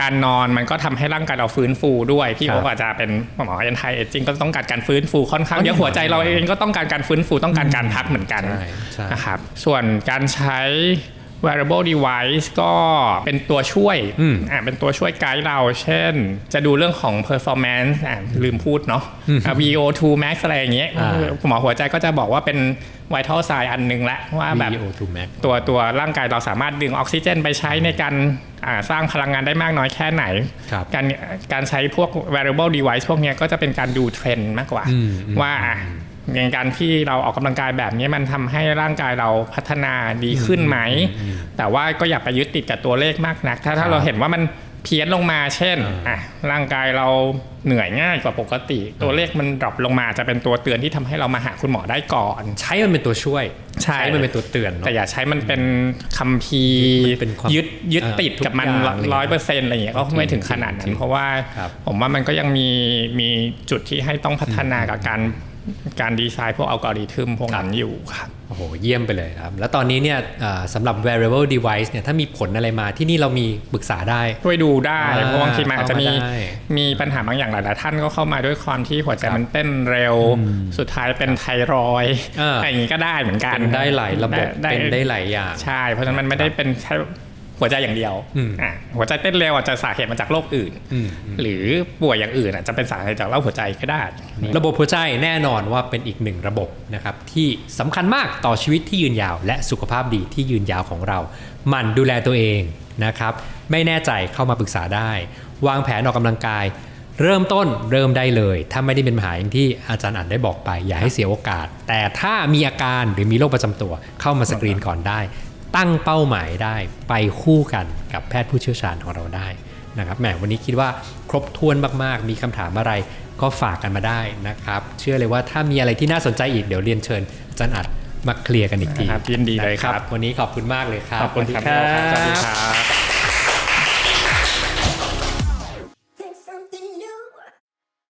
[SPEAKER 2] การนอนมันก็ทำให้ร่างกายเราฟื้นฟูด้วยพี่
[SPEAKER 1] ครับ
[SPEAKER 2] โอ๊คอาจจะเป็นหมอเอ็นไทเอจิงก็ต้องการการฟื้นฟูค่อนข้าง
[SPEAKER 1] อ๋อ
[SPEAKER 2] เยอะหัวใจเราเองก็ต้องการการฟื้นฟูต้องการการพักเหมือนกัน
[SPEAKER 1] ใช่ใช่
[SPEAKER 2] นะครับส่วนการใช้ wearable device ก็เป็นตัวช่วย
[SPEAKER 1] อืม
[SPEAKER 2] อ่าเป็นตัวช่วยไกด์เรา เช่น จะดูเรื่องของ performance อ่าลืมพูดเนาะอ่า VO2 max อะไรอย่างเงี้ย
[SPEAKER 1] อ่า
[SPEAKER 2] หมอหัวใจก็จะบอกว่าเป็น vital sign อันหนึงละว่าแบบ
[SPEAKER 1] VO2 max
[SPEAKER 2] ตัวตัวร่างกายเราสามารถดึงออกซิเจนไปใช้ในการอ่าสร้างพลังงานได้มากน้อยแค่ไหน
[SPEAKER 1] ครับ
[SPEAKER 2] การการใช้พวก wearable device พวกเนี้ยก็จะเป็นการดูเทรนด์มากกว่า
[SPEAKER 1] อืมอืม
[SPEAKER 2] ว่า อะในการที่เราออกกำลังกายแบบนี้มันทำให้ร่างกายเราพัฒนาดีขึ้นไหม แต่ว่าก็อย่าไปยึดติดกับตัวเลขมากนัก ถ้าถ้าเราเห็นว่ามันเพี้ยนลงมาเช่นอะร่างกายเราเหนื่อยง่ายกว่าปกติ ตัวเลขมันดรอปลงมาจะเป็นตัวเตือนที่ทำให้เรามาหาคุณหมอได้ก่อน
[SPEAKER 1] ใช้มันเป็นตัวช่วย
[SPEAKER 2] ใช่
[SPEAKER 1] มันเป็นตัวเตือนเนอะ
[SPEAKER 2] แต่อย่าใช้มันเป็นคำพีร์
[SPEAKER 1] มันเป็นความ
[SPEAKER 2] ยึดยึด
[SPEAKER 1] เอ่อ
[SPEAKER 2] ติดกับมัน
[SPEAKER 1] ทุกอย่างเลย
[SPEAKER 2] ร้อยเปอร์เซ็นต์อะไรอย่างเงี้ยก็ไม่ถึงขนาด
[SPEAKER 1] จ
[SPEAKER 2] นั้
[SPEAKER 1] ริ
[SPEAKER 2] น
[SPEAKER 1] งๆ
[SPEAKER 2] เพราะว่า
[SPEAKER 1] ครับ
[SPEAKER 2] ผมว่ามันก็ยังมีมีจุดที่ให้ต้องพัฒนากับการ การดีไซน์พวกอัลกอริทึมพวกนั้นอยู่ครับ
[SPEAKER 1] โอ้โหเยี่ยมไปเลยครับ แล้วตอนนี้เนี่ยเอ่อสำหรับ wearable device เนี่ยถ้ามีผลอะไรมาที่นี่เรามีปรึกษาได้
[SPEAKER 2] ช่วยดูได้
[SPEAKER 1] อ่า
[SPEAKER 2] เพราะบางทีมันอาจจะมี
[SPEAKER 1] เข้ามาได้
[SPEAKER 2] มีปัญหาบางอย่างหลายๆท่านก็เข้ามาด้วยความที่หัวใจมันเต้นเร็ว สุดท้ายเป็นไทรอยด์
[SPEAKER 1] อ่า
[SPEAKER 2] อะไรอย่างนี้ก็ได้เหมือนกัน
[SPEAKER 1] เป็นได้หลายระบบเป็นได้หลายอย่าง
[SPEAKER 2] ใช่ เพราะฉะนั้นมันไม่ได้เป็นแค่ หัวใจอย่างเดียว
[SPEAKER 1] อืม
[SPEAKER 2] อะหัวใจเต้นเร็วอาจจะสาเหตุมาจากโรคอื่น
[SPEAKER 1] อืม
[SPEAKER 2] หรือป่วยอย่างอื่นอาจจะเป็นสาเหตุจากโรคหัวใจก็ได้
[SPEAKER 1] ระบบหัวใจแน่นอนว่าเป็นอีกหนึ่งระบบนะครับที่สำคัญมากต่อชีวิตที่ยืนยาว และสุขภาพดีที่ยืนยาวของเราหมั่นดูแลตัวเองนะครับ ไม่แน่ใจเข้ามาปรึกษาได้ วางแผนออกกำลังกาย เริ่มต้นเริ่มได้เลย ถ้าไม่ได้เป็นปัญหาอย่างที่อาจารย์อ่านได้บอกไป อย่าให้เสียโอกาส แต่ถ้ามีอาการหรือมีโรคประจำตัวเข้ามาสกรีนก่อนได้ ตั้งเป้าหมายได้ไปคู่กันกับแพทย์ผู้เชี่ยวชาญของเราได้นะครับแหมวันนี้คิดว่าครบถ้วนมากๆ มีคำถามอะไรก็ฝากกันมาได้นะครับ เชื่อเลยว่าถ้ามีอะไรที่น่าสนใจอีกเดี๋ยวเรียนเชิญอาจารย์อัดมาเคลียร์กันอีกที
[SPEAKER 2] ครับยินดีเลยครับ
[SPEAKER 1] นะวันนี้ขอบคุณมากเลยครับ
[SPEAKER 2] ขอบคุณครับ
[SPEAKER 1] สวัสดี
[SPEAKER 2] สวัสดีครับ